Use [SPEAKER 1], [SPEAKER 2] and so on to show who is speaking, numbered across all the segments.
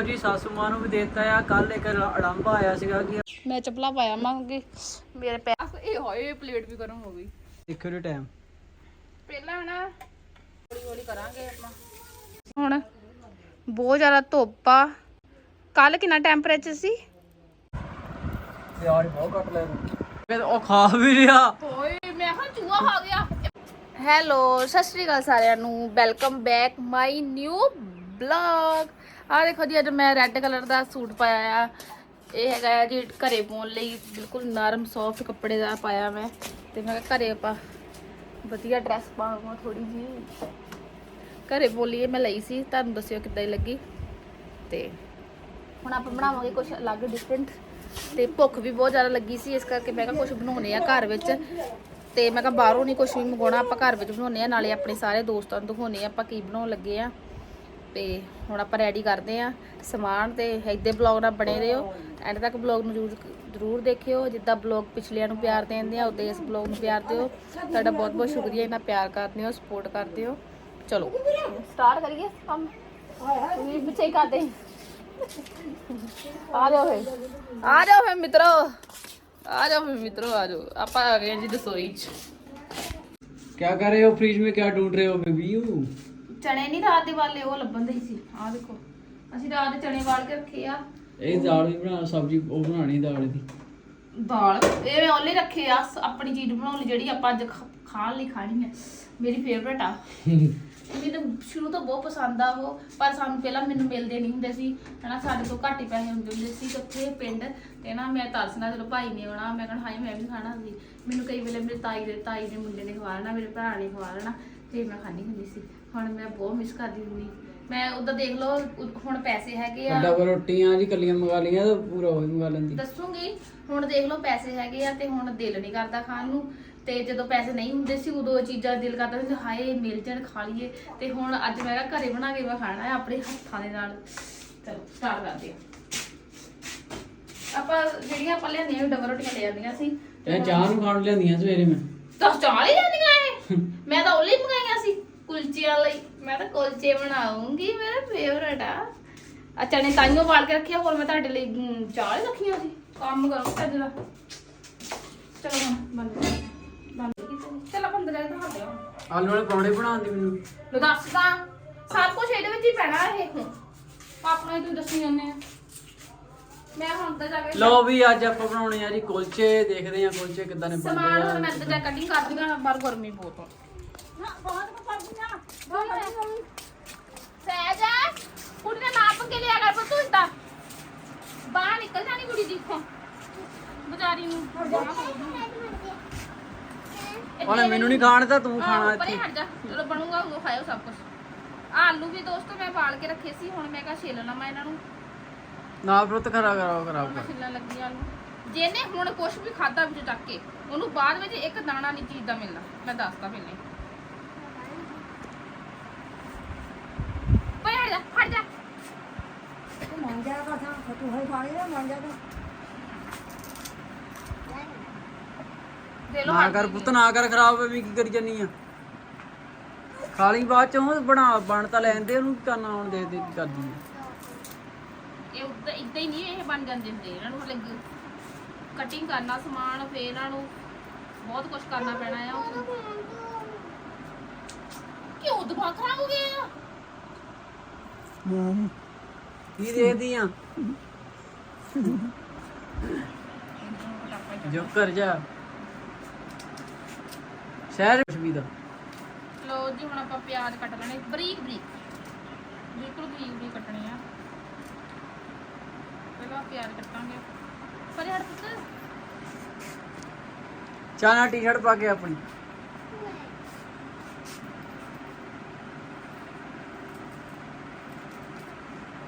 [SPEAKER 1] ਲੋ ਜੀ ਸਾਸੂ ਮਾਂ ਨੂੰ ਵੀ ਦੇਤਾ ਆ। ਕੱਲ ਇੱਕ ਅੜੰਬਾ ਆਇਆ ਸੀਗਾ ਕਿ
[SPEAKER 2] ਮੈਂ ਚੱਪਲਾਂ ਪਾਇਆ ਮੰਗੇ ਮੇਰੇ ਪੈਰ ਇਹ ਹੋਏ ਪਲੇਟ ਵੀ ਗਰਮ ਹੋ ਗਈ।
[SPEAKER 1] ਦੇਖਿਓ ਦੇ ਟਾਈਮ
[SPEAKER 2] ਪਹਿਲਾਂ ਨਾ ਹੌਲੀ ਹੌਲੀ ਕਰਾਂਗੇ ਆਪਾਂ। ਹੁਣ ਬਹੁਤ ਜ਼ਿਆਦਾ ਧੁੱਪ ਆ। ਕੱਲ ਕਿੰਨਾ ਟੈਂਪਰੇਚਰ ਸੀ?
[SPEAKER 1] ਪਿਆਜ਼ ਬਹੁਤ ਘੱਟ ਲੈ ਫਿਰ ਉਹ ਖਾ ਵੀ ਲਿਆ।
[SPEAKER 2] ਓਏ ਮੈਂ ਹਾਂ ਚੂਹਾ ਖਾ ਗਿਆ। ਹੈਲੋ ਸਤਿ ਸ਼੍ਰੀ ਅਕਾਲ ਸਾਰਿਆਂ ਨੂੰ। Welcome back my new vlog ਆਹ ਦੇਖੋ ਜੀ, ਅੱਜ ਮੈਂ ਰੈੱਡ ਕਲਰ ਦਾ ਸੂਟ ਪਾਇਆ ਆ। ਇਹ ਹੈਗਾ ਆ ਜੀ ਘਰੇ ਪਾਉਣ ਲਈ ਬਿਲਕੁਲ ਨਰਮ ਸੌਫਟ ਕੱਪੜੇ ਦਾ ਪਾਇਆ ਮੈਂ। ਤੇ ਮੈਂ ਕਿਹਾ ਘਰੇ ਆਪਾਂ ਵਧੀਆ ਡਰੈਸ ਪਾਵਾਂ ਥੋੜੀ ਜੀ ਘਰੇ ਬੋਲੀਏ, ਮੈਂ ਲਈ ਸੀ, ਤੁਹਾਨੂੰ ਦੱਸਿਓ ਕਿੱਦਾਂ ਦੀ ਲੱਗੀ। ਤੇ ਹੁਣ ਆਪਾਂ ਬਣਾਵਾਂਗੇ ਕੁਝ ਅਲੱਗ ਡਿਫਰੈਂਟ ਤੇ ਭੁੱਖ ਵੀ ਬਹੁਤ ਜ਼ਿਆਦਾ ਲੱਗੀ ਸੀ, ਇਸ ਕਰਕੇ ਮੈਂ ਕਿਹਾ ਕੁਝ ਬਣਾਉਣੇ ਆ ਘਰ ਵਿੱਚ। ਤੇ ਮੈਂ ਕਿਹਾ ਬਾਹਰੋਂ ਨਹੀਂ ਕੁਝ ਵੀ ਮੰਗਾਉਣਾ ਆਪਾਂ ਘਰ ਵਿੱਚ ਬਣਾਉਣੇ ਆ ਨਾਲੇ ਆਪਣੇ ਸਾਰੇ ਦੋਸਤਾਂ ਨੂੰ ਦਿਖਾਉਣੇ ਆ ਆਪਾਂ ਕੀ ਬਣਾਉਣ ਲੱਗੇ ਆ ਤੇ ਹੁਣ ਆਪਾਂ ਰੈਡੀ ਕਰਦੇ ਆ ਸਮਾਨ ਤੇ ਇੱਦੇ ਬਲੌਗ ਨਾਲ ਬਣੇ ਰਹੋ ਐਂਡ ਤੱਕ ਬਲੌਗ ਨੂੰ ਜ਼ਰੂਰ ਜ਼ਰੂਰ ਦੇਖਿਓ ਜਿੱਦਾਂ ਬਲੌਗ ਪਿਛਲਿਆਂ ਨੂੰ ਪਿਆਰ ਦਿੰਦੇ ਆ ਉਦਾਂ ਇਸ ਬਲੌਗ ਨੂੰ ਪਿਆਰ ਦਿਓ ਤੁਹਾਡਾ ਬਹੁਤ ਬਹੁਤ ਸ਼ੁਕਰੀਆ ਇਹਨਾਂ ਪਿਆਰ ਕਰਦੇ ਹੋ ਸਪੋਰਟ ਕਰਦੇ ਹੋ ਚਲੋ ਸਟਾਰਟ ਕਰੀਏ ਕੰਮ ਵੀ ਪਿੱਛੇ ਹੀ ਕਰਦੇ ਆ ਜਾਓ ਫੇ ਆ ਜਾਓ ਫੇ ਮਿੱਤਰੋ ਆ ਜਾਓ ਫੇ ਮਿੱਤਰੋ ਆ ਜਾਓ ਆਪਾਂ ਆ ਗਏ ਹਾਂ ਜੀ ਰਸੋਈ ਚ
[SPEAKER 1] क्या कर रहे हो फ्रिज में क्या ढूंढ रहे हो बेबी यू
[SPEAKER 2] ਚਣੇ ਨਹੀਂ ਰਾਤ ਦੇ ਵਾਲੇ ਉਹ ਲੱਭਣ ਦੇ ਸੀ। ਆ ਦੇਖੋ ਅਸੀਂ ਰਾਤ ਦੇ ਚਣੇ ਵਾਲ ਕੇ ਰੱਖੇ ਆ।
[SPEAKER 1] ਇਹ ਦਾਲ ਵੀ ਬਣਾ ਸਬਜ਼ੀ ਉਹ ਬਣਾਣੀ ਦਾਲ ਦੀ।
[SPEAKER 2] ਦਾਲ ਇਹ ਮੈਂ ਉਹਲੇ ਰੱਖੇ ਆ ਸ- ਆਪਣੀ ਚੀਜ਼ ਬਣਾਉਣ ਲਈ ਜਿਹੜੀ ਆਪਾਂ ਅੱਜ ਖ- ਖਾਣ ਲਈ ਖਾਣੀ ਹੈ ਮੇਰੀ ਫੇਵਰਟ ਆ। ਮੈਨੂੰ ਸ਼ੁਰੂ ਤੋਂ ਬਹੁਤ ਪਸੰਦ ਆ ਉਹ ਪਰ ਸਾਨੂੰ ਪਹਿਲਾਂ ਮੈਨੂੰ ਮਿਲਦੇ ਨਹੀਂ ਹੁੰਦੇ ਸੀ। ਹਨਾ ਸਾਡੇ ਤੋਂ ਘੱਟ ਹੀ ਪੈਸੇ ਹੁੰਦੇ ਹੁੰਦੇ ਸੀ ਤੇ ਉੱਥੇ ਪਿੰਡ। ਤੇ ਨਾ ਮੈਂ ਤਰਸਣਾ ਚਲੋ ਭਾਈ ਨੇ ਆਉਣਾ ਮੈਂ ਕਹਿਣਾ ਹਾਏ ਮੈਂ ਵੀ ਖਾਣਾ ਸੀ। ਮੈਨੂੰ ਕਈ ਵੇਲੇ ਮੇਰੇ ਤਾਈ ਦੇ ਤਾਈ ਦੇ ਮੁੰਡੇ ਨੇ ਖਵਾ ਲੈਣਾ ਮੇਰੇ ਭਰਾ ਨੇ ਖਵਾ ਲੈਣਾ ਤੇ ਮੈਂ ਖਾਣੀ ਹੁੰਦੀ ਸੀ। ਹੁਣ ਮੈਂ ਬਹੁਤ ਮਿਸ ਕਰਦੀ ਹੁੰਦੀ। ਮੈਂ ਉਦੋਂ ਦੇਖ ਲਓ ਉ- ਹੁਣ ਪੈਸੇ ਹੈਗੇ ਆ।
[SPEAKER 1] ਪਰ ਰੋਟੀਆਂ ਜੀ ਕੱਲੀਆਂ ਮੰਗਾ ਲਈਆਂ ਤਾਂ ਪੂਰਾ ਉਹ ਮੰਗਾ ਲੈਂਦੀ?
[SPEAKER 2] ਦੱਸੂਗੀ ਹੁਣ ਦੇਖ ਲਓ ਪੈਸੇ ਹੈਗੇ ਆ ਤੇ ਹੁਣ ਦਿਲ ਨਹੀਂ ਕਰਦਾ ਖਾਣ ਨੂੰ। ਤੇ ਜਦੋਂ ਪੈਸੇ ਨਹੀਂ ਹੁੰਦੇ ਸੀ ਉਦੋਂ ਇਹ ਚੀਜ਼ਾਂ ਦਿਲ ਕਰਦਾ ਸੀ ਹਾਏ ਮਿਲ ਜਾਣ ਖਾ ਲਈਏ। ਤੇ ਹੁਣ ਅੱਜ ਮੈਂ ਕਿਹਾ ਘਰੇ ਬਣਾ ਕੇ ਮੈਂ ਖਾਣਾ ਹੈ ਆਪਣੇ ਹੱਥਾਂ ਦੇ ਨਾਲ। ਚਲੋ ਸਟਾਰਟ ਕਰਦੇ ਹਾਂ ਆਪਾਂ ਜਿਹੜੀਆਂ ਆਪਾਂ ਲਿਆਂਦੀਆਂ ਡਬਲ ਰੋਟੀਆਂ ਲੈ ਜਾਂਦੀਆਂ ਸੀ।
[SPEAKER 1] ਇਹ ਚਾਹ ਨੂੰ ਖਾਣ ਲਿਆਂਦੀਆਂ ਸਵੇਰੇ ਮੈਂ।
[SPEAKER 2] ਤਾਂ ਚਾਹ ਹੀ ਇਹ? ਮੈਂ ਤਾਂ ਉਹਲੇ ਕੁਲਚਿਆਂ ਲਈ। ਮੈਂ ਤਾਂ ਕੁਲਚੇ ਬਣਾਉਂਗੀ ਮੇਰਾ ਫੇਵਰਟ ਆ। ਆ ਚਣੇ ਤਾਈਓ ਵਾਲ ਕੇ ਰੱਖਿਆ ਹੋਰ ਮੈਂ ਤੁਹਾਡੇ ਲਈ ਅਮ, ਚਾਹ ਹੀ ਰੱਖੀਆਂ ਸੀ। ਕੰਮ ਕਰੋ ਚੱਜ ਦਾ। ਚਲੋ ਹੁਣ ਬੰਦ ਕਰ। ਬੰਦ ਕੀਤੀ ਚਲ ਆਪਾਂ ਅੰਦਰ ਜਾ ਕੇ ਦਿਖਾ ਦਿਓ।
[SPEAKER 1] ਆਲੂ ਵਾਲੇ ਪਰੌਂਠੇ ਬਣਾਉਣ ਦੀ ਮੈਨੂੰ।
[SPEAKER 2] ਲੋ ਦੱਸਦਾ ਸਭ ਕੁਝ ਇਹਦੇ ਵਿੱਚ ਹੀ ਪੈਣਾ ਇਹ। ਆਪਣਾ ਹੀ ਤੂੰ ਦੱਸੀ ਜਾਂਦੇ ਆ। ਮੈਂ ਹੁਣ ਅੰਦਰ ਜਾ ਕੇ
[SPEAKER 1] ਲਓ ਵੀ ਅੱਜ ਆਪਾਂ ਬਣਾਉਣੇ ਆ ਜੀ ਕੁਲਚੇ ਦੇਖਦੇ ਆ ਕੁਲਚੇ ਕਿੱਦਾਂ ਨੇ
[SPEAKER 2] ਸਮਾਨ
[SPEAKER 1] ਬਣਦੇ
[SPEAKER 2] ਹੁਣ
[SPEAKER 1] ਆ
[SPEAKER 2] ਮੈਂ ਅੰਦਰ ਜਾ ਕੇ ਕਟਿੰਗ ਕਰਦੀ ਹਾਂ ਬਾਹਰ ਗਰਮੀ ਬਹੁਤ ਆ। ਸਹਿਜ ਕੁੜੀ ਦਾ ਨਾਪ ਕੇ ਲਿਆ ਕਰ ਪੁੱਤ ਇਦਾਂ ਬਾਹਰ ਨਿਕਲ ਜਾਣੀ ਕੁੜੀ ਦੀ ਇੱਥੋਂ। ਵਿਚਾਰੀ ਨੂੰ।
[SPEAKER 1] ਉਹਨੇ ਮੈਨੂੰ ਨਹੀਂ ਖਾਣ ਤਾਂ ਤੂੰ ਖਾਣਾ ਇੱਥੇ।
[SPEAKER 2] ਹਟ ਜਾ। ਚਲੋ ਬਣੂਗਾ ਉਹ ਖਾਇਓ ਸਭ ਕੁਝ ਆਲੂ ਵੀ ਦੋਸਤੋ ਮੈਂ ਵਾਲ ਕੇ ਰੱਖੇ ਸੀ ਹੁਣ ਮੈਂ ਕਿਹਾ ਛਿੱਲ ਲਵਾਂ ਇਹਨਾਂ ਨੂੰ।
[SPEAKER 1] ਨਾ ਪੁੱਤ ਖਰਾ ਕਰਾਓ ਖਰਾਬ
[SPEAKER 2] ਮੈਂ
[SPEAKER 1] ਕਰ।
[SPEAKER 2] ਛਿੱਲਣ ਲੱਗੀ ਆਲੂ। ਜਿਹਨੇ ਹੁਣ ਕੁਝ ਵੀ ਖਾਦਾ ਵਿੱਚ ਚੱਕ ਕੇ ਉਹਨੂੰ ਬਾਅਦ ਵਿੱਚ ਇੱਕ ਦਾਣਾ ਨਹੀਂ ਚੀਜ਼ ਦਾ ਮਿਲਣਾ। ਮੈਂ ਦੱਸਦਾ ਪਹਿਲਾਂ। ਹੀ ਪਰੇ ਹਟ ਜਾ। ਹਟ ਜਾ ਦੇ ਲੋ
[SPEAKER 1] ਨਾ ਕਰ ਪੁੱਤ ਨਾ ਕਰ ਖਰਾਬ ਵੀ ਕੀ ਕਰੀ ਜਾਨੀ ਆ। ਖਾ ਲਈ ਬਾਅਦ ਚੋਂ ਬਣਾ ਬਣ ਤਾਂ ਲੈਂਦੇ ਉਹਨੂੰ ਕਰਨਾ ਹੁਣ ਦੇ ਦੇ ਕੀ ਕਰਦੀ
[SPEAKER 2] ਇਹ ਉੱਦਾਂ ਇਦਾਂ ਹੀ ਨਹੀਂ ਇਹ ਬਣ ਜਾਂਦੇ ਹੁੰਦੇ ਇਹਨਾਂ ਨੂੰ ਲੱਗੀ। ਕਟਿੰਗ ਕਰਨਾ ਸਮਾਨ ਫੇਰ ਇਹਨਾਂ ਨੂੰ ਬਹੁਤ ਕੁਝ ਕਰਨਾ ਪੈਣਾ ਆ। ਕਿਉਂ ਦਿਮਾਗ ਖਰਾਬ ਹੋ ਗਿਆ
[SPEAKER 1] ਕੀ ਦੇਖਦੀ ਆ ਜੋ ਕਰ ਜਾ। ਸ਼ਹਿਰ ਵੀ ਦਾ
[SPEAKER 2] ਲੋ ਜੀ ਹੁਣ ਆਪਾਂ ਪਿਆਜ਼ ਕੱਟ ਲੈਣੇ। ਬਰੀਕ ਬਰੀਕ। ਬਿਲਕੁਲ ਬਰੀਕ ਬਰੀਕ ਕੱਟਣੇ ਆ। ਪਹਿਲਾਂ ਪਿਆਜ਼ ਕੱਟਾਂਗੇ। ਪਰ ਯਾਰ ਪੁੱਤ।
[SPEAKER 1] ਚਾਣਾ ਟੀ-ਸ਼ਰਟ ਪਾ ਕੇ ਆਪਣੀ।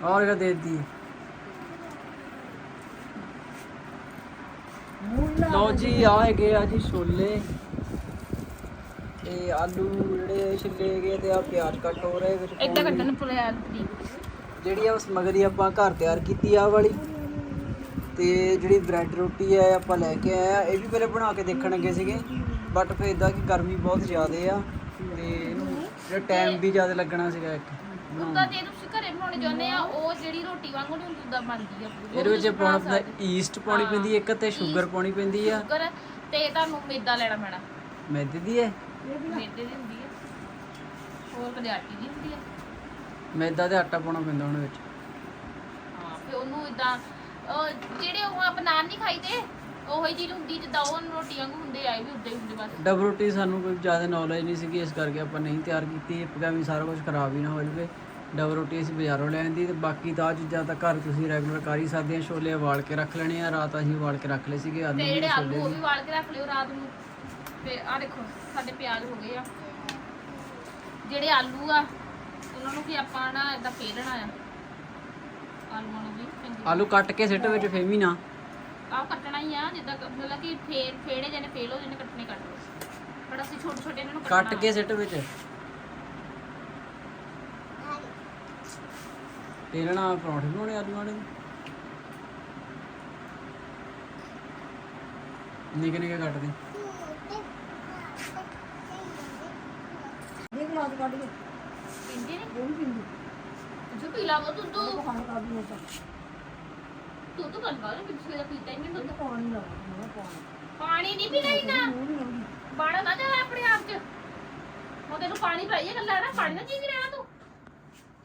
[SPEAKER 1] और क्या दे दी ਲਓ ਜੀ ਆ ਹੈਗੇ ਆ ਜੀ ਛੋਲੇ ਤੇ ਆਲੂ ਜਿਹੜੇ ਛਿੱਲੇ ਗਏ ਤੇ ਆ ਪਿਆਜ਼ ਕੱਟ ਹੋ ਰਹੇ ਵਿੱਚ
[SPEAKER 2] ਏਦਾਂ ਕੱਟਣ ਪਿਆਜ਼ ਬਰੀਕ
[SPEAKER 1] ਜਿਹੜੀ ਆ ਸਮਗਰੀ ਆਪਾਂ ਘਰ ਤਿਆਰ ਕੀਤੀ ਆ ਵਾਲੀ ਤੇ ਜਿਹੜੀ ਬ੍ਰੈਡ ਰੋਟੀ ਹੈ ਆਪਾਂ ਲੈ ਕੇ ਆਏ ਆ ਇਹ ਵੀ ਪਹਿਲੇ ਬਣਾ ਕੇ ਦੇਖਣ ਲੱਗੇ ਸੀਗੇ ਬਟ ਫਿਰ ਇਦਾਂ ਕਿ ਗਰਮੀ ਬਹੁਤ ਜ਼ਿਆਦੇ ਆ ਤੇ ਇਹਨੂੰ ਜਿਹੜਾ ਟਾਈਮ ਵੀ ਜ਼ਿਆਦਾ ਲੱਗਣਾ ਸੀਗਾ ਇੱਕ ਬਣਾਉਣ
[SPEAKER 2] ਉਦਾਂ ਤੁਸੀਂ ਬਣਾਉਣੀ ਚਾਹੁੰਦੇ ਆ ਉਹ ਜਿਹੜੀ ਰੋਟੀ ਵਾਂਗੂ ਨਹੀਂ ਹੁੰਦਾ ਬਣਦੀ ਆ।
[SPEAKER 1] ਇਹਦੇ ਵਿੱਚ ਪਾਉਣਾ ਪੈਂਦਾ ਈਸਟ ਪਾਉਣੀ ਪੈਂਦੀ ਇੱਕ ਤੇ ਸ਼ੂਗਰ ਪਾਉਣੀ ਪੈਂਦੀ ਆ।
[SPEAKER 2] ਸ਼ੂਗਰ ਤੇ ਤੁਹਾਨੂੰ ਮੈਦਾ ਲੈਣਾ ਪੈਣਾ।
[SPEAKER 1] ਮੈਦੇ ਦੀ ਹੈ
[SPEAKER 2] ਮੈਦੇ ਦੀ ਹੁੰਦੀ ਆ। ਹੋਰ ਕਦੇ ਆਟੀ ਦੀ ਹੁੰਦੀ ਆ?
[SPEAKER 1] ਮੈਦਾ ਤੇ ਆਟਾ ਪਾਉਣਾ ਪੈਂਦਾ ਉਹਦੇ ਵਿੱਚ।
[SPEAKER 2] ਹਾਂ ਫਿਰ ਉਹਨੂੰ ਇਦਾਂ ਜਿਹੜੇ ਉਹ ਆਪਾਂ ਨਾਨ ਨਹੀਂ ਖਾਈਦੇ ਉਹੋ ਹੀ ਚੀਜ਼ ਹੁੰਦੀ ਜਿੱਦਾਂ ਉਹ ਰੋਟੀ ਵਾਂਗੂ ਹੁੰਦੇ ਆ ਇਹ ਵੀ ਉਦਾਂ ਹੀ ਹੁੰਦੇ ਬਸ।
[SPEAKER 1] ਡਬ ਰੋਟੀ ਸਾਨੂੰ ਕੋਈ ਜ਼ਿਆਦਾ ਨੌਲੇਜ ਨਹੀਂ ਸੀਗੀ ਇਸ ਕਰਕੇ ਆਪਾਂ ਨਹੀਂ ਤਿਆਰ ਕੀਤੀ ਭਾਵੇਂ ਸਾਰਾ ਕੁਝ ਖਰਾਬ ਹੀ ਨਾ ਹੋ ਜਾਵੇ। ਡਬ ਰੋਟੀ ਅਸੀਂ ਬਾਜ਼ਾਰੋਂ ਲੈ ਆਂਦੀ ਤੇ ਬਾਕੀ ਤਾਂ ਆਹ ਚੀਜ਼ਾਂ ਤਾਂ ਘਰ ਤੁਸੀਂ ਰੈਗੂਲਰ ਕਰ ਹੀ ਸਕਦੇ ਆ ਛੋਲੇ ਉਬਾਲ ਕੇ ਰੱਖ ਲੈਣੇ ਆ ਰਾਤ ਅਸੀਂ ਉਬਾਲ ਕੇ ਰੱਖ ਲਏ ਸੀਗੇ ਆਲੂ
[SPEAKER 2] ਤੇ ਜਿਹੜੇ ਆਲੂ ਉਹ
[SPEAKER 1] ਵੀ।
[SPEAKER 2] ਵਾਲ ਕੇ ਰੱਖ ਲਿਓ ਰਾਤ ਨੂੰ। ਤੇ ਆ ਦੇਖੋ ਸਾਡੇ ਪਿਆਜ਼ ਹੋ ਗਏ ਆ। ਜਿਹੜੇ ਆਲੂ ਆ ਉਹਨਾਂ ਨੂੰ ਵੀ ਆਪਾਂ ਨਾ ਇਦਾਂ ਫੇਲਣਾ ਆ। ਆਲੂਆਂ ਨੂੰ ਵੀ ਚੰਗੀ
[SPEAKER 1] ਆਲੂ ਕੱਟ ਕੇ ਸਿੱਟ ਵਿੱਚ ਫੇਮੀ ਨਾ।
[SPEAKER 2] ਆਹ ਕੱਟਣਾ ਹੀ ਆ ਜਿੱਦਾਂ ਕ- ਮਤਲਬ ਕਿ ਫੇਰ ਫੇੜੇ ਜਿਹਨੇ ਫੇਲ ਹੋ ਜਿਹਨੇ ਕੱਟਣੇ ਕੱਟ ਲਓ। ਪਰ ਅਸੀਂ ਛੋਟੇ ਛੋਟੇ ਇਹਨਾਂ ਨੂੰ
[SPEAKER 1] ਕੱਟ
[SPEAKER 2] ਕੱਟਣਾ
[SPEAKER 1] ਕੇ ਸਿੱਟ ਵਿੱਚ। ਤੇਰੇ ਨਾਲ ਪਰੌਂਠੇ ਬਣਾਉਣੇ ਆਲੂ ਵਾਲੇ? ਨਿੱਕੇ ਨਿੱਕੇ ਕੱਟ ਦੇ।
[SPEAKER 3] ਦੇਖ ਲਾ ਕੱਢ ਕੇ।
[SPEAKER 2] ਜੋ ਤੂੰ ਤੂੰ।
[SPEAKER 3] ਤਾਂ।
[SPEAKER 2] ਤੂੰ ਤੂੰ ਦਾ
[SPEAKER 3] ਪਾਣੀ ਲਾ ਮੈਂ ਪਾਣੀ।
[SPEAKER 2] ਪਾਣੀ ਨਹੀਂ ਪੀਣਾ ਹੀ ਨਾ
[SPEAKER 3] ਮੂੰਹ ਨਹੀਂ ਆਉਂਦੀ
[SPEAKER 2] ਬਾੜਾ ਨਾ ਜਾ ਆਪਣੇ ਆਪ ਚ। ਉਹ ਤੈਨੂੰ ਪਾਣੀ ਪਾਈਏ ਗੱਲਾਂ ਨਾ ਪਾਣੀ ਨਾ ਚੀਂਦੀ ਰਹਿਣਾ ਤੂੰ।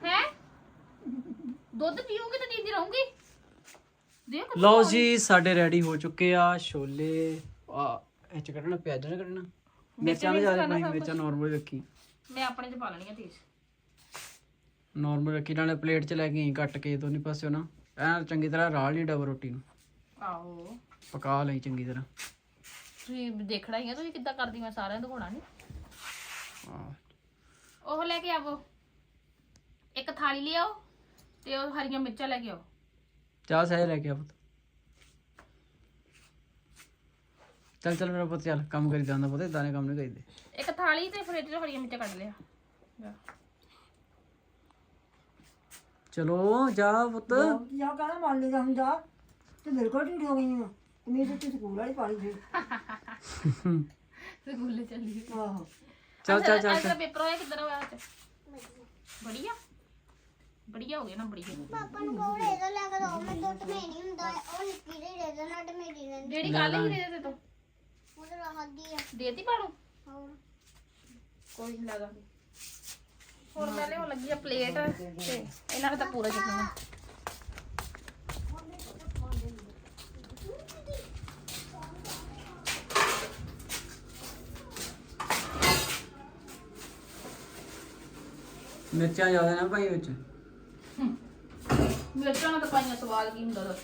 [SPEAKER 2] ਹੈ? ਦੁੱਧ ਪੀਉਂਗੀ ਤਾਂ ਚੀਂਦੀ ਰਹੂੰਗੀ। ਦੇਖ
[SPEAKER 1] ਲਓ ਜੀ ਸਾਡੇ ਰੈਡੀ ਹੋ ਚੁੱਕੇ ਆ ਛੋਲੇ। ਆ ਇਹ ਚ ਕੱਢਣਾ ਪਿਆਜ਼ਾਂ ਚ ਕੱਢਣਾ। ਮਿਰਚਾਂ ਵੀ ਜ਼ਿਆਦਾ ਪਾਈ ਮਿਰਚਾਂ ਨਾਰਮਲ ਰੱਖੀ।
[SPEAKER 2] ਮੈਂ ਆਪਣੇ ਚ ਪਾ ਲੈਣੀ ਆ ਤੇਜ਼।
[SPEAKER 1] ਨਾਰਮਲ ਰੱਖੀ ਨਾਲੇ ਪਲੇਟ ਚ ਲੈ ਕੇ ਆਈ ਕੱਟ ਕੇ ਦੋਨੇ ਪਾਸਿਓਂ ਨਾ। ਐਨ ਚੰਗੀ ਤਰ੍ਹਾਂ ਰਾਲ ਲਈ ਡਬਲ ਰੋਟੀ ਨੂੰ।
[SPEAKER 2] ਆਹੋ।
[SPEAKER 1] ਪਕਾ ਲਈ ਚੰਗੀ ਤਰ੍ਹਾਂ।
[SPEAKER 2] ਤੁਸੀਂ ਦੇਖਣਾ ਹੀ ਆ ਤੁਸੀਂ ਕਿੱਦਾਂ ਕਰਦੀ ਮੈਂ ਸਾਰਿਆਂ ਨੂੰ ਦਿਖਾਉਣਾ ਨਹੀਂ ਉਹ ਲੈ ਕੇ ਆਵੋ। ਇੱਕ ਥਾਲੀ ਲਿਆਓ। ਤੇ ਉਹ ਹਰੀਆਂ ਮਿਰਚਾਂ ਲੈ ਕੇ ਆਓ।
[SPEAKER 1] ਚਾਹ ਸਹਿ ਲੈ ਕੇ ਆ ਪੁੱਤ। ਚੱਲ ਚੱਲ ਮੇਰਾ ਪੁੱਤ ਚੱਲ ਕੰਮ ਕਰੀ ਜਾਂਦਾ ਪੁੱਤ ਇਦਾਂ ਦੇ ਕੰਮ ਨਹੀਂ ਕਰੀਦੇ।
[SPEAKER 2] ਇੱਕ ਥਾਲੀ ਤੇ ਫਰਿੱਜ ਚੋਂ ਹਰੀਆਂ ਮਿਰਚਾਂ ਕੱਢ ਲਿਆ। ਜਾ।
[SPEAKER 1] ਚਲੋ ਜਾ ਪੁੱਤ।
[SPEAKER 3] ਜਾ ਕਹਿੰਦਾ ਮੰਨ ਲੈਦਾ ਹੁੰਦਾ ਤੇ ਮੇਰੇ ਕੋਲ ਢੀਠ ਹੋ ਗਈ ਆ ਮੇਰੇ ਤੇ ਸਕੂਲ ਵਾਲੀ ਪਾਲੀ ਫਿਰ
[SPEAKER 2] ਤੇ ਗੁੱਲੇ ਚੱਲੀ।
[SPEAKER 3] ਆਹੋ।
[SPEAKER 1] ਚੱਲ ਚੱਲ ਚੱਲ
[SPEAKER 2] ਅੱਜ ਦਾ ਪੇਪਰ ਹੋਇਆ ਕਿੱਧਰ ਹੋਇਆ ਅੱਜ ਬੜੀਆ ਬੜੀਆ ਹੋ ਗਿਆ ਨਾ ਬੜੀਆ।
[SPEAKER 4] ਪਾਪਾ ਨੂੰ ਕਹੋ ਰੇਜ਼ਰ ਲੈ ਕੇ ਦੋ ਮੈਂ ਦੋ ਟਮੇਟੀ ਹੁੰਦਾ ਹੈ ਉਹ ਨਿੱਕੀ ਜਿਹੀ ਰੇਜ਼ਰ ਨਾਲ ਟਮੇਟੀ ਲੈਂਦੀ
[SPEAKER 2] ਜਿਹੜੀ ਕੱਲ ਹੀ ਦੇ ਦੇ ਤੂੰ।
[SPEAKER 4] ਉਹਦੇ ਰਾਹਤ ਦੀ ਆ।
[SPEAKER 2] ਦੇਤੀ ਪਾਣੂ
[SPEAKER 4] ਹੋਰ?
[SPEAKER 2] ਕੋਈ ਨਹੀਂ ਲਗਾ। ਹੁਣ ਮੈਂ ਲਿਆਉਣ ਲੱਗੀ ਆ ਪਲੇਟ। ਤੇ ਇਹਨਾਂ ਨੇ ਤਾਂ ਪੂਰਾ ਚੁੱਕਣਾ
[SPEAKER 1] ਮਿਰਚਾਂ ਜ਼ਿਆਦਾ ਨਾ ਭਾਈ ਵਿੱਚ।
[SPEAKER 2] ਮਿਰਚਾਂ ਨਾਲ ਤਾਂ ਪਾਈਆਂ, ਸਵਾਦ ਕੀ ਹੁੰਦਾ ਦੱਸ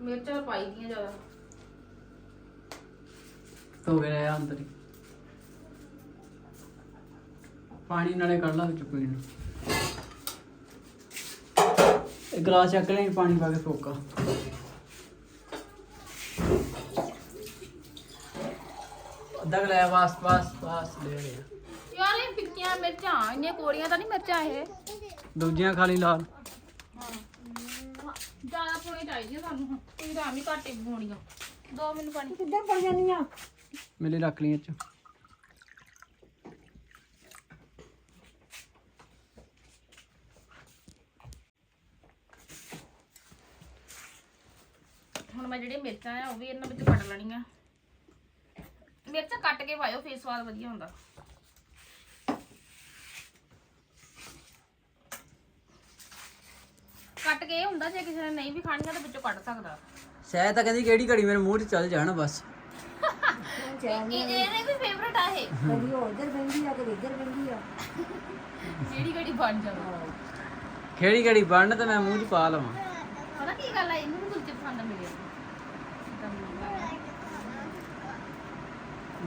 [SPEAKER 2] ਮਿਰਚਾਂ ਪਾਈ ਦੀਆਂ ਜ਼ਿਆਦਾ।
[SPEAKER 1] ਹੋ ਗਿਆ ਆ ਅੰਦਰ ਹੀ। ਪਾਣੀ ਨਾਲੇ ਕੱਢ ਲਾ ਵਿੱਚ ਪੀਣ ਨੂੰ। ਇਹ ਗਲਾਸ ਚੱਕ ਲੈ ਪਾਣੀ ਪਾ ਕੇ ਫੋਕਾ ਅੱਧਾ ਗਲਾਸ ਬਸ ਬਸ ਬਸ ਲੈ ਲਿਆ
[SPEAKER 2] ਫਿੱਕੀਆਂ ਮਿਰਚਾਂ ਇੰਨੀਆਂ ਕੋੜੀਆਂ ਤਾਂ ਨਹੀਂ ਮਿਰਚਾਂ ਇਹ?
[SPEAKER 1] ਦੂਜੀਆਂ ਖਾਲੀ ਲਾਲ।
[SPEAKER 2] ਜ਼ਿਆਦਾ ਪਾਉਣੀ ਚਾਹੀਦੀ ਸਾਨੂੰ ਕੋਈ ਰਾਮ ਹੀ ਘੱਟ ਹੀ ਪਾਉਣੀਆਂ। ਦੋ ਮੈਨੂੰ ਪਾਣੀ।
[SPEAKER 3] ਕਿੱਦਾਂ ਪੜ ਜਾਂਦੀਆਂ?
[SPEAKER 1] ਮੇਲੇ ਰੱਖ ਲਈ ਇਹ ਚ।
[SPEAKER 2] ਹੁਣ ਮੈਂ ਜਿਹੜੀਆਂ ਮਿਰਚਾਂ ਆ ਉਹ ਵੀ ਇਹਨਾਂ ਵਿੱਚੋਂ ਕੱਢ ਲੈਣੀਆਂ। ਮਿਰਚਾਂ ਕੱਟ ਕੇ ਪਾਇਓ ਫੇਰ ਸਵਾਦ ਵਧੀਆ ਹੁੰਦਾ। ਕੇ ਇਹ ਹੁੰਦਾ ਜੇ ਕਿਸੇ ਨੇ ਨਹੀਂ ਵੀ ਖਾਣੀਆਂ ਤਾਂ ਵਿੱਚੋਂ ਕੱਢ ਸਕਦਾ।
[SPEAKER 1] ਸਹਿ ਤਾਂ ਕਹਿੰਦੀ ਕਿਹੜੀ ਘੜੀ ਮੇਰੇ ਮੂੰਹ 'ਚ ਚੱਲ ਜਾਣ ਬਸ।
[SPEAKER 2] ਇਹ ਇਹਦੇ ਵੀ ਫੇਵਰਟ ਆ ਇਹ।
[SPEAKER 3] ਕਦੀ ਉਹ ਇੱਧਰ ਬੈਂਦੀ ਆ ਕਦੀ ਇੱਧਰ ਬੈਂਦੀ ਆ।
[SPEAKER 2] ਜਿਹੜੀ ਘੜੀ ਬਣ ਜਾਵੇ?
[SPEAKER 1] ਕਿਹੜੀ ਘੜੀ ਬਣਨ ਤੇ ਮੈਂ ਮੂੰਹ 'ਚ ਪਾ ਲਵਾਂ।
[SPEAKER 2] ਪਤਾ ਕੀ ਗੱਲ ਆ ਇਹਨੂੰ ਵੀ ਕੁਲਚੇ ਪਸੰਦ ਮਿਲੇ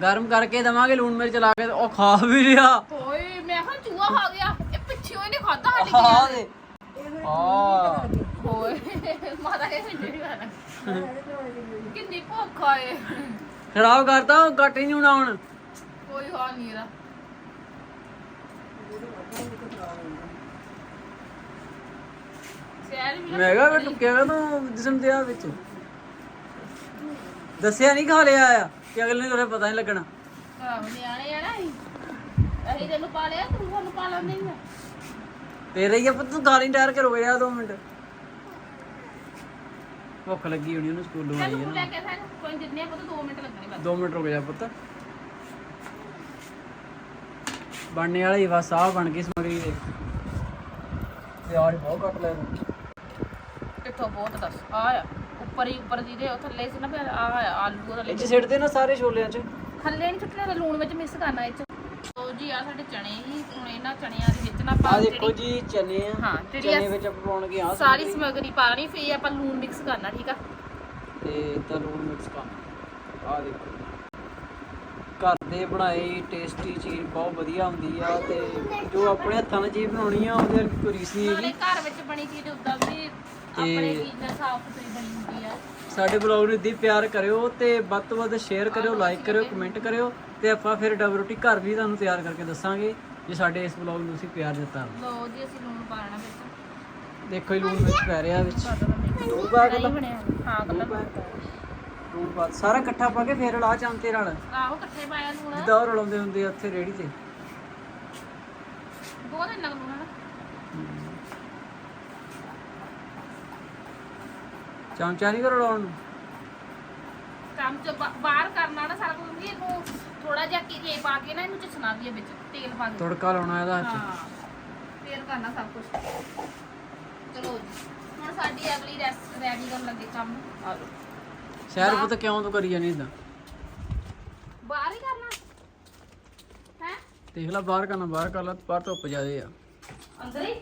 [SPEAKER 1] ਗਰਮ ਕਰਕੇ ਦਵਾਂਗੇ ਲੂਣ ਮਿਰਚ ਲਾ ਕੇ ਤੇ ਉਹ ਖਾ ਵੀ ਲਿਆ।
[SPEAKER 2] ਓਏ ਮੈਂ ਕਿਹਾ ਚੂਹਾ ਖਾ ਗਿਆ ਇਹ ਪਿੱਛੇ ਉਹਨੇ ਖਾਦਾ ਹਟ ਗਿਆ
[SPEAKER 1] ਦੇ। ਆ
[SPEAKER 2] ਓਏ ਮਾਤਾ ਇਹ ਜਿਹੜੀ ਵਾਲਾ ਕਿੰਨੀ ਭੁੱਖ ਆਏ
[SPEAKER 1] ਖਰਾਬ ਕਰਤਾ ਉਹ ਕੱਟ ਨਹੀਂ ਹੋਣਾ ਹੁਣ।
[SPEAKER 2] ਕੋਈ ਹਾਲ ਨਹੀਂ ਇਹਦਾ ਸੈਰ ਵੀ
[SPEAKER 1] ਮੈਂ ਕਿਹਾ ਕਿ ਟੁੱਕਿਆ ਵਾ ਤੂੰ ਜਿਸਮ ਤੇ ਆ ਵਿੱਚ। ਦੱਸਿਆ ਨਹੀਂ ਖਾ ਲਿਆ ਆ, ਕਿ ਅਗਲੇ ਨੂੰ ਤੇਰੇ ਪਤਾ ਨਹੀਂ ਲੱਗਣਾ।
[SPEAKER 2] ਆਹੋ, ਨਿਆਣੇ ਆ ਨਾ ਅਸੀਂ। ਅਸੀਂ ਤੈਨੂੰ ਪਾ ਤੂੰ ਸਾਨੂੰ ਪਾ ਲੈਂਦੇ ਆ।
[SPEAKER 1] ਤੇਰਾ ਹੀ ਆ ਪੁੱਤ ਤੂੰ ਗਾਲੀ ਡਾਰ ਕੇ ਰੁਕ ਜਾ ਦੋ ਮਿੰਟ। ਭੁੱਖ ਲੱਗੀ ਹੋਣੀ ਉਹਨੂੰ ਸਕੂਲੋਂ ਆਈ ਹੈ ਨਾ।
[SPEAKER 2] ਲੈ ਕੋਈ ਜਿੰਨੇ ਆਪਾਂ ਤਾਂ 2 ਮਿੰਟ ਲੱਗਣੇ ਬਸ।
[SPEAKER 1] ਦੋ ਮਿੰਟ ਰੁਕ ਜਾ ਪੁੱਤ। ਬਣਨੇ ਵਾਲੀ ਹੀ ਬਸ ਆਹ ਬਣ ਗਈ ਸਮਗਰੀ ਦੇ। ਯਾਰ ਬਹੁਤ ਘੱਟ ਲੈ
[SPEAKER 2] ਕਿੱਥੋਂ ਬਹੁਤ ਦੱਸ ਆ ਆ। ਉੱਪਰ ਹੀ ਉੱਪਰ ਜਿਹਦੇ ਉਹ ਥੱਲੇ ਸੀ ਨਾ ਫਿਰ ਆ ਆ ਆਲੂ ਉਹਦਾ
[SPEAKER 1] ਇਹ ਚ ਸਿੱਟ ਦੇ ਨਾ ਸਾਰੇ ਛੋਲਿਆਂ ਚ।
[SPEAKER 2] ਥੱਲੇ ਨਹੀਂ ਸੁੱਟਣਾ ਤਾਂ ਲੂਣ ਵਿੱਚ ਮਿਕਸ ਕਰਨਾ ਇਹ ਚ ਲਓ ਜੀ ਆ ਸਾਡੇ ਚਣੇ ਹੀ ਹੁਣ ਇਹਨਾਂ ਚਣਿਆਂ ਦੇ ਵਿੱਚ ਨਾ
[SPEAKER 1] ਆ
[SPEAKER 2] ਪਾ
[SPEAKER 1] ਦੇਖੋ ਜੀ ਚਨੇ ਆ।
[SPEAKER 2] ਹਾਂ ਜਿਹੜੀ
[SPEAKER 1] ਚਨੇ
[SPEAKER 2] ਆ
[SPEAKER 1] ਵਿੱਚ ਆਪਾਂ ਪਾਉਣਗੇ ਆ
[SPEAKER 2] ਸਾਰੀ ਸਮਗਰੀ ਪਾਣੀ ਫੇਰ ਆਪਾਂ ਲੂਣ ਮਿਕਸ ਕਰਨਾ ਠੀਕ ਆ?
[SPEAKER 1] ਤੇ ਤਾਂ ਲੂਣ ਮਿਕਸ ਕਰਨਾ। ਆ ਦੇਖੋ ਘਰ ਦੇ ਬਣਾਈ ਟੇਸਟੀ ਚੀਜ਼ ਬਹੁਤ ਵਧੀਆ ਹੁੰਦੀ ਆ ਤੇ ਜੋ ਆਪਣੇ ਹੱਥਾਂ ਨਾਲ ਚੀਜ਼ ਬਣਾਉਣੀ ਆ ਉਹਦੇ ਵਰਗੀ ਕੋਈ ਰੀਸ ਨਹੀਂ
[SPEAKER 2] ਨਾਲੇ
[SPEAKER 1] ਹੈਗੀ।
[SPEAKER 2] ਘਰ ਵਿੱਚ ਬਣੀ ਚੀਜ਼ ਉਦਾਂ ਵੀ ਆਪਣੇ ਚੀਜ਼ ਨਾਲ ਸਾਫ਼ ਸੁਥਰੀ ਬਣੀ ਹੁੰਦੀ
[SPEAKER 1] ਸਾਡੇ ਬਲੌਗ ਨੂੰ ਹੀ ਪਿਆਰ ਕਰਿਓ ਤੇ ਵੱਧ ਤੋਂ ਵੱਧ ਸ਼ੇਅਰ ਕਰਿਓ ਲਾਈਕ ਕਰਿਓ ਕਮੈਂਟ ਕਰਿਓ ਤੇ ਆਪਾਂ ਫਿਰ ਡਬਲ ਰੋਟੀ ਘਰ ਵੀ ਤੁਹਾਨੂੰ ਤਿਆਰ ਕਰਕੇ ਦੱਸਾਂਗੇ ਜੇ ਸਾਡੇ ਇਸ ਬਲੌਗ ਨੂੰ ਤੁਸੀਂ ਪਿਆਰ ਦਿੱਤਾ।
[SPEAKER 2] ਲਓ ਜੀ ਅਸੀਂ ਲੂਣ ਪਾਣਾ ਵਿੱਚ
[SPEAKER 1] ਦੇਖੋ ਹੀ ਲੂਣ ਵਿੱਚ ਪੈ ਰਿਹਾ ਵਿੱਚ। ਲੂਣ ਪਾ ਕੇ
[SPEAKER 2] ਬਣਿਆ ਹਾਂ ਕੱਲਾ
[SPEAKER 1] ਲੂਣ ਪਾ ਸਾਰਾ ਇਕੱਠਾ ਪਾ ਕੇ ਫੇਰ ਲਾ ਚਾਂਤੇ ਨਾਲ।
[SPEAKER 2] ਆਹੋ ਇਕੱਠੇ ਪਾਇਆ ਲੂਣ।
[SPEAKER 1] ਜਿੱਦਾਂ ਉਹ ਰਲਾਉਂਦੇ ਹੁੰਦੇ ਆ ਉੱਥੇ ਰੇੜੀ ਤੇ।
[SPEAKER 2] ਬਹੁਤ ਇੰਨਾ ਕੁ ਲੂਣ ਹੈ ਨਾ।
[SPEAKER 1] ਚਮਚਾ ਨਹੀਂ ਕਰੋ ਲਾਉਣ ਨੂੰ?
[SPEAKER 2] ਕੰਮ ਚ ਬਾ- ਬਾਹਰ ਕਰਨਾ ਨਾ ਸਾਰਾ ਕੁਝ ਵੀ ਇਹਨੂੰ ਥੋੜਾ ਜਿਹਾ ਕੀ ਇਹ ਪਾ ਕੇ ਨਾ ਇਹਨੂੰ ਵੀ ਹੈ ਵਿੱਚ ਤੇਲ ਪਾ ਕੇ।
[SPEAKER 1] ਤੜਕਾ ਲਾਉਣਾ ਇਹਦਾ ਅੱਜ
[SPEAKER 2] ਹਾਂ ਫੇਰ ਕਰਨਾ ਸਭ ਕੁਝ ਚਲੋ ਜੀ ਹੁਣ ਸਾਡੀ ਅਗਲੀ ਰੈਸਟ ਰੈਡੀ ਕਰਨ ਲੱਗੇ ਕੰਮ। ਆ ਲਓ
[SPEAKER 1] ਸ਼ਹਿਰ ਪੁੱਤ ਕਿਉਂ ਤੂੰ ਕਰੀ ਜਾਨੀ ਇਦਾਂ
[SPEAKER 2] ਬਾਹਰ ਹੀ ਕਰਨਾ। ਹੈ?
[SPEAKER 1] ਦੇਖ ਲੈ ਬਾਹਰ ਕਰਨਾ ਬਾਹਰ ਕਰ ਲੈ ਬਾਹਰ ਧੁੱਪ ਜ਼ਿਆਦੇ ਆ।
[SPEAKER 2] ਅੰਦਰ ਹੀ?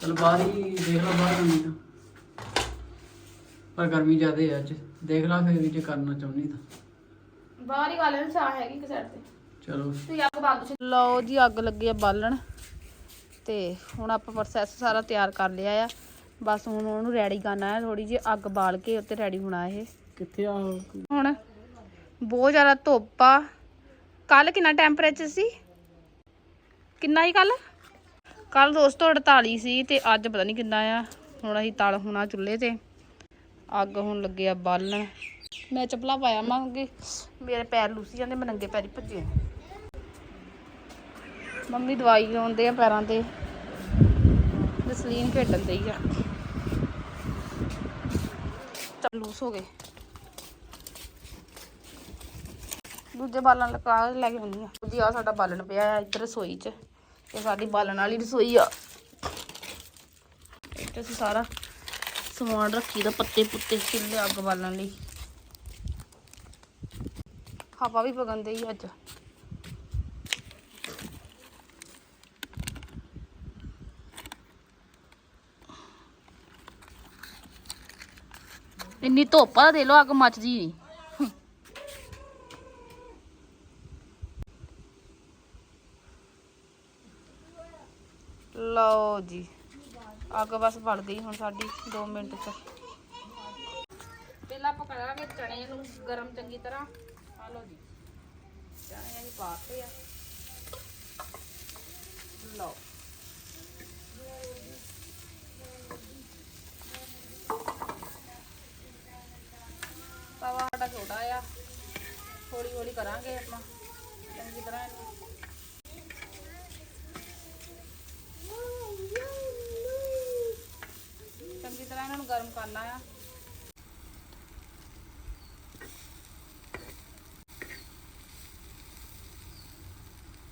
[SPEAKER 1] ਚਲ ਬਾਹਰ ਹੀ ਦੇਖ ਲੈ ਬਾਹਰ ਕਰਨੀ। ਤਾਂ ਪਰ ਗਰਮੀ ਜ਼ਿਆਦੇ ਆ ਅੱਜ। ਦੇਖ ਲੈ ਫਿਰ ਵੀ ਜੇ ਕਰਨਾ ਚਾਹੁੰਦੀ ਤਾਂ।
[SPEAKER 2] ਬਾਹਰ ਹੀ ਵਾਲੇ ਨੂੰ ਚਾਹ ਹੈਗੀ ਇੱਕ ਸਾਈਡ ਤੇ।
[SPEAKER 1] ਚਲੋ।
[SPEAKER 2] ਤੁਸੀਂ ਅੱਗ ਬਾਲ ਦੋ ਲਓ ਜੀ ਅੱਗ ਲੱਗੀ ਆ ਬਾਲਣ। ਤੇ ਹੁਣ ਆਪਾਂ ਪ੍ਰੋਸੈਸ ਸਾਰਾ ਤਿਆਰ ਕਰ ਲਿਆ ਆ। ਬਸ ਹੁਣ ਉਹਨੂੰ ਰੈਡੀ ਕਰਨਾ ਹੈ ਥੋੜੀ ਜਿਹੀ ਅੱਗ ਬਾਲ ਕੇ ਉੱਤੇ ਰੈਡੀ ਹੋਣਾ ਇਹ।
[SPEAKER 1] ਕਿੱਥੇ ਆ ਉਹ?
[SPEAKER 2] ਹੁਣ ਬਹੁਤ ਜ਼ਿਆਦਾ ਧੁੱਪ ਆ। ਕੱਲ ਕਿੰਨਾ ਟੈਂਪਰੇਚਰ ਸੀ? ਕਿੰਨਾ ਹੀ ਕੱਲ ਕੱਲ ਦੋਸਤੋ 48 ਸੀ ਤੇ ਅੱਜ ਪਤਾ ਨਹੀਂ ਕਿੰਨਾ ਆ। ਹੁਣ ਅਸੀਂ ਤਲ ਹੋਣਾ ਚੁੱਲ੍ਹੇ ਤੇ। ਅੱਗ ਹੁਣ ਲੱਗਿਆ ਬਾਲਣ। ਮੈਂ ਚੱਪਲਾਂ ਪਾਇਆ ਮੰਗੇ ਮੇਰੇ ਪੈਰ ਲੂਸੀ ਜਾਂਦੇ, ਮੈਂ ਨੰਗੇ ਪੈਰੀ ਭੱਜੇ ਮੰਮੀ ਦਵਾਈ ਲਾਉਂਦੇ ਆ ਪੈਰਾਂ ਤੇ। ਜਸਲੀਨ ਖੇਡਣ ਦੇ ਆ। ਚੱਲ ਲੂਸ ਹੋ ਗਏ। ਦੂਜੇ ਬਾਲਣ ਲਗਾ ਕੇ ਲੈ ਕੇ ਆਉਂਦੀ ਆ? ਜੀ ਆ ਸਾਡਾ ਬਾਲਣ ਪਿਆ ਆ ਇੱਧਰ ਰਸੋਈ 'ਚ। ਤੇ ਸਾਡੀ ਬਾਲਣ ਵਾਲੀ ਰਸੋਈ ਆ। ਇੱਥੇ ਅਸੀਂ ਸਾਰਾ ਸਮਾਨ ਰੱਖੀ ਦਾ, ਪੱਤੇ ਪੁੱਤੇ ਛਿੱਲੇ ਅੱਗ ਬਾਲਣ ਲਈ। ਹਵਾ ਵੀ ਵਗਣ ਡਈ ਅੱਜ। ਇੰਨੀ ਧੁੱਪ ਆ ਦੇ ਲੋ ਅੱਗ ਮੱਚਦੀ ਨਹੀਂ ਲਓ ਜੀ। ਅੱਗ ਬਸ ਬਣ ਗਈ ਹੁਣ ਸਾਡੀ 2 ਮਿੰਟ ਚ। ਪਹਿਲਾਂ ਆਪਾਂ ਕਰਾਂਗੇ ਚਣੇ ਨੂੰ ਗਰਮ ਚੰਗੀ ਤਰ੍ਹਾਂ। ਆ ਲਓ ਜੀ। ਚਣੇ ਅਸੀਂ ਪਾਤੇ ਆ। ਲਓ। ਤਵਾ ਸਾਡਾ ਛੋਟਾ ਆ। ਹੌਲੀ ਹੌਲੀ ਕਰਾਂਗੇ ਆਪਾਂ। ਚੰਗੀ ਤਰ੍ਹਾਂ ਇਹਨੂੰ। ਇਹਨਾਂ ਨੂੰ ਗਰਮ ਕਰਨਾ ਆ।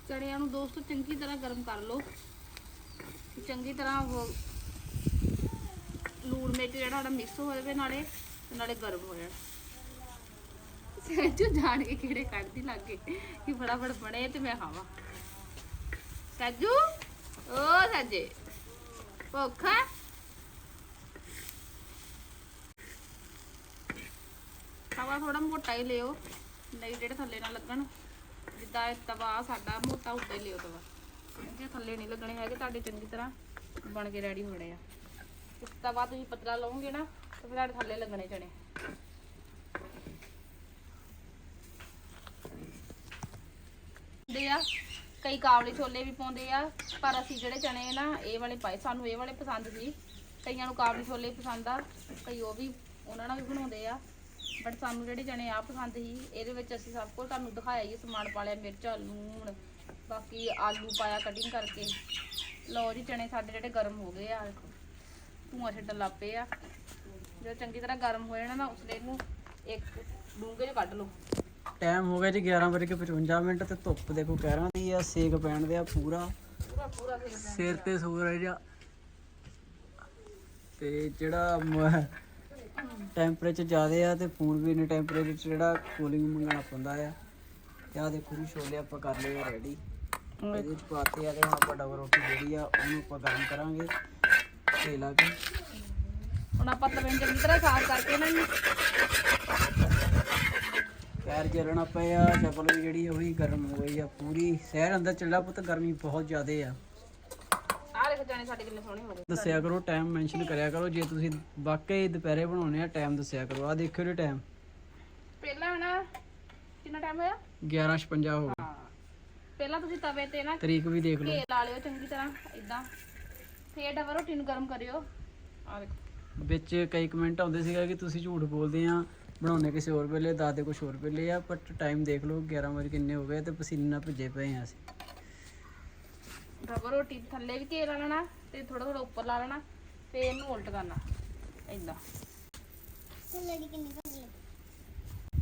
[SPEAKER 2] ਚੜਿਆਂ ਨੂੰ ਦੋਸਤੋ ਚੰਗੀ ਤਰ੍ਹਾਂ ਗਰਮ ਕਰ ਲਓ। ਚੰਗੀ ਤਰ੍ਹਾਂ ਉਹ ਲੂਣ ਮਿਰਚ ਜਿਹੜਾ ਸਾਡਾ ਮਿਕਸ ਹੋ ਜਾਵੇ ਨਾਲੇ ਨਾਲੇ ਗਰਮ ਹੋ ਜਾਣਾ। ਸਹਿਜੂ ਜਾਣ ਕੇ ਕਿਹੜੇ ਕੱਢਦੀ ਲੱਗੇ ਕਿ ਫਟਾਫਟ ਬਣੇ ਤੇ ਮੈਂ ਖਾਵਾਂ। ਸਾਜੂ, ਓ ਸੱਜੇ, ਭੁੱਖ ਆ ਤਵਾ ਥੋੜਾ ਮੋਟਾ ਹੀ ਲਿਓ। ਨਹੀਂ ਜਿਹੜੇ ਥੱਲੇ ਨਾ ਲੱਗਣ, ਜਿੱਦਾਂ ਇਹ ਤਵਾ ਸਾਡਾ ਮੋਟਾ ਉੱਤੇ ਲਿਓ ਤਵਾ। ਜੇ ਥੱਲੇ ਨਹੀਂ ਲੱਗਣੇ ਹੈਗੇ, ਤੁਹਾਡੇ ਚੰਗੀ ਤਰ੍ਹਾਂ ਬਣ ਕੇ ਰੈਡੀ ਹੋਣੇ ਆ। ਇਸ ਤਵਾ ਤੁਸੀਂ ਪਤਲਾ ਲਓਗੇ ਨਾ, ਤਾਂ ਫਿਰ ਤੁਹਾਡੇ ਥੱਲੇ ਲੱਗਣੇ ਚਣੇ। ਦੇ ਆ, ਕਈ ਕਾਬਲੇ ਛੋਲੇ ਵੀ ਪਾਉਂਦੇ ਆ, ਪਰ ਅਸੀਂ ਜਿਹੜੇ ਚਣੇ ਨਾ, ਇਹ ਵਾਲੇ ਪਾਏ, ਸਾਨੂੰ ਇਹ ਵਾਲੇ ਪਸੰਦ ਸੀ। ਕਈਆਂ ਨੂੰ ਕਾਬਲੀ ਛੋਲੇ ਪਸੰਦ ਆ, ਕਈ ਉਹ ਵੀ ਉਹਨਾਂ ਨਾਲ ਵੀ ਬਣਾਉਂਦੇ ਆ। ਬਟ ਸਾਨੂੰ ਜਿਹੜੇ ਚਣੇ ਆ ਪਸੰਦ ਸੀ ਇਹਦੇ ਵਿੱਚ ਅਸੀਂ ਸਭ ਕੁਝ ਤੁਹਾਨੂੰ ਦਿਖਾਇਆ ਹੀ ਸਮਾਨ ਪਾ ਲਿਆ ਮਿਰਚਾਂ ਲੂਣ ਬਾਕੀ ਆਲੂ ਪਾਇਆ ਕਟਿੰਗ ਕਰਕੇ। ਲਓ ਜੀ ਚਣੇ ਸਾਡੇ ਜਿਹੜੇ ਗਰਮ ਹੋ ਗਏ ਆ। ਧੂਆਂ ਛੱਡਣ ਲੱਗ ਪਏ ਆ। ਜਦੋਂ ਚੰਗੀ ਤਰ੍ਹਾਂ ਗਰਮ ਹੋ ਜਾਣਾ ਨਾ ਉਸ ਲਈ ਇਹਨੂੰ ਇੱਕ ਡੂੰਘੇ 'ਚ ਕੱਢ ਲਓ।
[SPEAKER 1] ਟਾਈਮ ਹੋ ਗਿਆ ਜੀ 11 ਵਜੇ ਕੇ 55 ਮਿੰਟ ਤੇ ਧੁੱਪ ਦੇਖੋ ਕਹਿਰਾਂ ਦੀ ਆ ਸੇਕ ਪੈਣ ਦੇ ਆ ਪੂਰਾ
[SPEAKER 2] ਪੂਰਾ ਪੂਰਾ।
[SPEAKER 1] ਸਿਰ ਤੇ ਸੂਰਜ ਆ ਤੇ ਜਿਹੜਾ ਟੈਂਪਰੇਚਰ ਜ਼ਿਆਦਾ ਆ ਤੇ ਫੋਨ ਵੀ ਨੇ ਟੈਂਪਰੇਚਰ ਜਿਹੜਾ ਕੂਲਿੰਗ ਮੰਗਣਾ ਪੈਂਦਾ ਆ। ਤੇ ਆ ਦੇਖੋ ਜੀ ਛੋਲੇ ਆਪਾਂ ਕਰ ਲਏ ਆ ਰੈਡੀ ਇਹਦੇ ਵਿੱਚ ਪਾਤੇ ਆ ਤੇ ਹੁਣ ਆਪਾਂ ਡਬਲ ਰੋਟੀ ਜਿਹੜੀ ਆ ਉਹਨੂੰ ਆਪਾਂ ਗਰਮ ਕਰਾਂਗੇ। ਤੇ ਲਾ ਕੇ
[SPEAKER 2] ਹੁਣ ਆਪਾਂ ਤਵੇ ਚੰਗੀ ਤਰ੍ਹਾਂ ਸਾਫ਼ ਕਰਕੇ ਇਹਨਾਂ ਨੂੰ
[SPEAKER 1] ਪੈਰ ਚੱਲਣਾ ਪਿਆ ਚੱਪਲ ਵੀ ਜਿਹੜੀ ਉਹ ਵੀ ਗਰਮ ਹੋ ਗਈ ਆ ਪੂਰੀ। ਸ਼ਹਿਰ ਅੰਦਰ ਚੱਲਾ ਪੁੱਤ ਗਰਮੀ ਬਹੁਤ ਜ਼ਿਆਦੇ ਆ।
[SPEAKER 2] ਸਾਡੇ ਕਿੰਨੇ ਸੋਹਣੇ ਹੋ ਗਏ।
[SPEAKER 1] ਦੱਸਿਆ ਕਰੋ ਟਾਈਮ ਮੈਂਸ਼ਨ ਕਰਿਆ ਕਰੋ। ਜੇ ਤੁਸੀਂ ਵਾਕਈ ਦੁਪਹਿਰੇ ਬਣਾਉਣੇ ਆ ਟਾਈਮ ਦੱਸਿਆ ਕਰੋ। ਆ ਦੇਖਿਓ ਜੀ ਟਾਈਮ
[SPEAKER 2] ਪਹਿਲਾਂ ਨਾ ਕਿੰਨਾ ਟਾਈਮ ਹੋਇਆ?
[SPEAKER 1] 11:56 ਹੋ ਗਏ
[SPEAKER 2] ਹਾਂ। ਪਹਿਲਾਂ ਤੁਸੀਂ ਤਵੇ ਤੇ ਨਾ
[SPEAKER 1] ਤਰੀਕ ਵੀ ਦੇਖ ਲਓ।
[SPEAKER 2] ਘੇ ਲਾ ਲਿਓ ਚੰਗੀ ਤਰ੍ਹਾਂ ਇਦਾਂ ਫੇਰ ਡਬਲ ਰੋਟੀ ਨੂੰ ਗਰਮ ਕਰਿਓ। ਆ ਦੇਖੋ।
[SPEAKER 1] ਵਿੱਚ ਕਈ ਕਮੈਂਟ ਆਉਂਦੇ ਸੀਗਾ ਕਿ ਤੁਸੀਂ ਝੂਠ ਬੋਲਦੇ ਆ ਬਣਾਉਣੇ ਕਿਸੇ ਹੋਰ ਵੇਲੇ ਦਾਦੇ ਕੁਝ ਹੋਰ ਵੇਲੇ ਆ ਬਟ ਟਾਈਮ ਦੇਖ ਲਓ 11 ਵਜੇ ਕਿੰਨੇ ਹੋ ਗਏ ਤੇ ਪਸੀਨੇ ਨਾਲ ਭਿੱਜੇ ਪਏ ਆ ਅਸੀਂ।
[SPEAKER 2] ਡਬਲ ਰੋਟੀ ਥੱਲੇ ਵੀ ਘੇ ਲਾ ਲੈਣਾ ਤੇ ਥੋੜਾ ਥੋੜਾ ਉੱਪਰ ਲਾ ਲੈਣਾ ਤੇ ਇਹਨੂੰ ਉਲਟ ਕਰਨਾ ਇਦਾਂ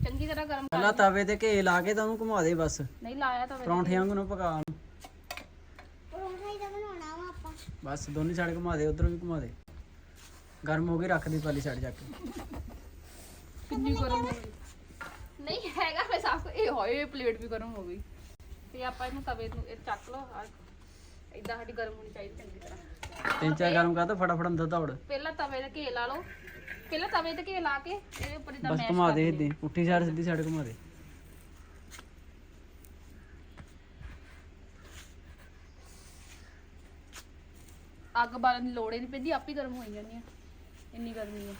[SPEAKER 2] ਚੰਗੀ ਤਰ੍ਹਾਂ ਗਰਮ ਕਰ
[SPEAKER 1] ਪਹਿਲਾਂ ਤਵੇ ਤੇ ਘੇ ਲਾ ਕੇ ਤਾਂ ਉਹਨੂੰ ਘੁਮਾ ਦੇ ਬਸ।
[SPEAKER 2] ਨਹੀਂ ਲਾਇਆ ਤਾਂ।
[SPEAKER 1] ਪਰੌਂਠੇ ਵਾਂਗੂ ਨੂੰ ਪਕਾ ਉਹਨੂੰ।
[SPEAKER 4] ਪਰੌਂਠਾ ਹੀ ਤਾਂ ਬਣਾਉਣਾ ਵਾ ਆਪਾਂ।
[SPEAKER 1] ਬਸ ਦੋਨੇ ਸਾਈਡ ਘੁਮਾ ਦੇ ਉਧਰੋਂ ਵੀ ਘੁਮਾ ਦੇ। ਗਰਮ ਹੋ ਗਈ ਰੱਖ ਦੀ ਪਾਲੀ ਸਾਈਡ ਜਾ ਕੇ।
[SPEAKER 2] ਕਿੰਨੀ ਗਰਮ ਹੋ ਗਈ? ਨਹੀਂ ਹੈਗਾ ਮੈਂ ਸਾਫ਼ ਇਹ ਹੋਏ ਪਲੇਟ ਵੀ ਗਰਮ ਹੋ ਗਈ। ਤੇ ਆਪਾਂ ਇਹਨੂੰ ਤਵੇ ਨੂੰ ਇਹ ਚੱਕ ਲਓ ਇਦਾਂ ਸਾਡੀ ਗਰਮ ਹੋਣੀ ਚਾਹੀਦੀ ਚੰਗੀ ਤਰ੍ਹਾਂ।
[SPEAKER 1] ਤਿੰਨ ਚਾਰ ਗਰਮ ਕਰ ਤਾਂ ਫਟਾਫਟ ਅੰਦਰ ਦੌੜ।
[SPEAKER 2] ਪਹਿਲਾਂ ਤਵੇ ਤੇ ਘੇ ਲਾ ਲਓ। ਪਹਿਲਾਂ ਤਵੇ ਤੇ ਘੇ ਲਾ ਕੇ ਇਹਦੇ ਉੱਪਰ ਇਦਾਂ
[SPEAKER 1] ਬਸ
[SPEAKER 2] ਮੈਸ਼
[SPEAKER 1] ਘੁਮਾ ਦੇ। ਇੱਦਾਂ ਪੁੱਠੀ ਸਾਈਡ ਸਿੱਧੀ ਸਾਈਡ ਘੁਮਾ ਦੇ।
[SPEAKER 2] ਅੱਗ ਬਾਲਣ ਦੀ ਲੋੜ ਹੀ ਨਹੀਂ ਪੈਂਦੀ ਆਪੇ ਗਰਮ ਹੋਈ ਜਾਂਦੀ ਆ। ਇੰਨੀ ਗਰਮੀ ਆ।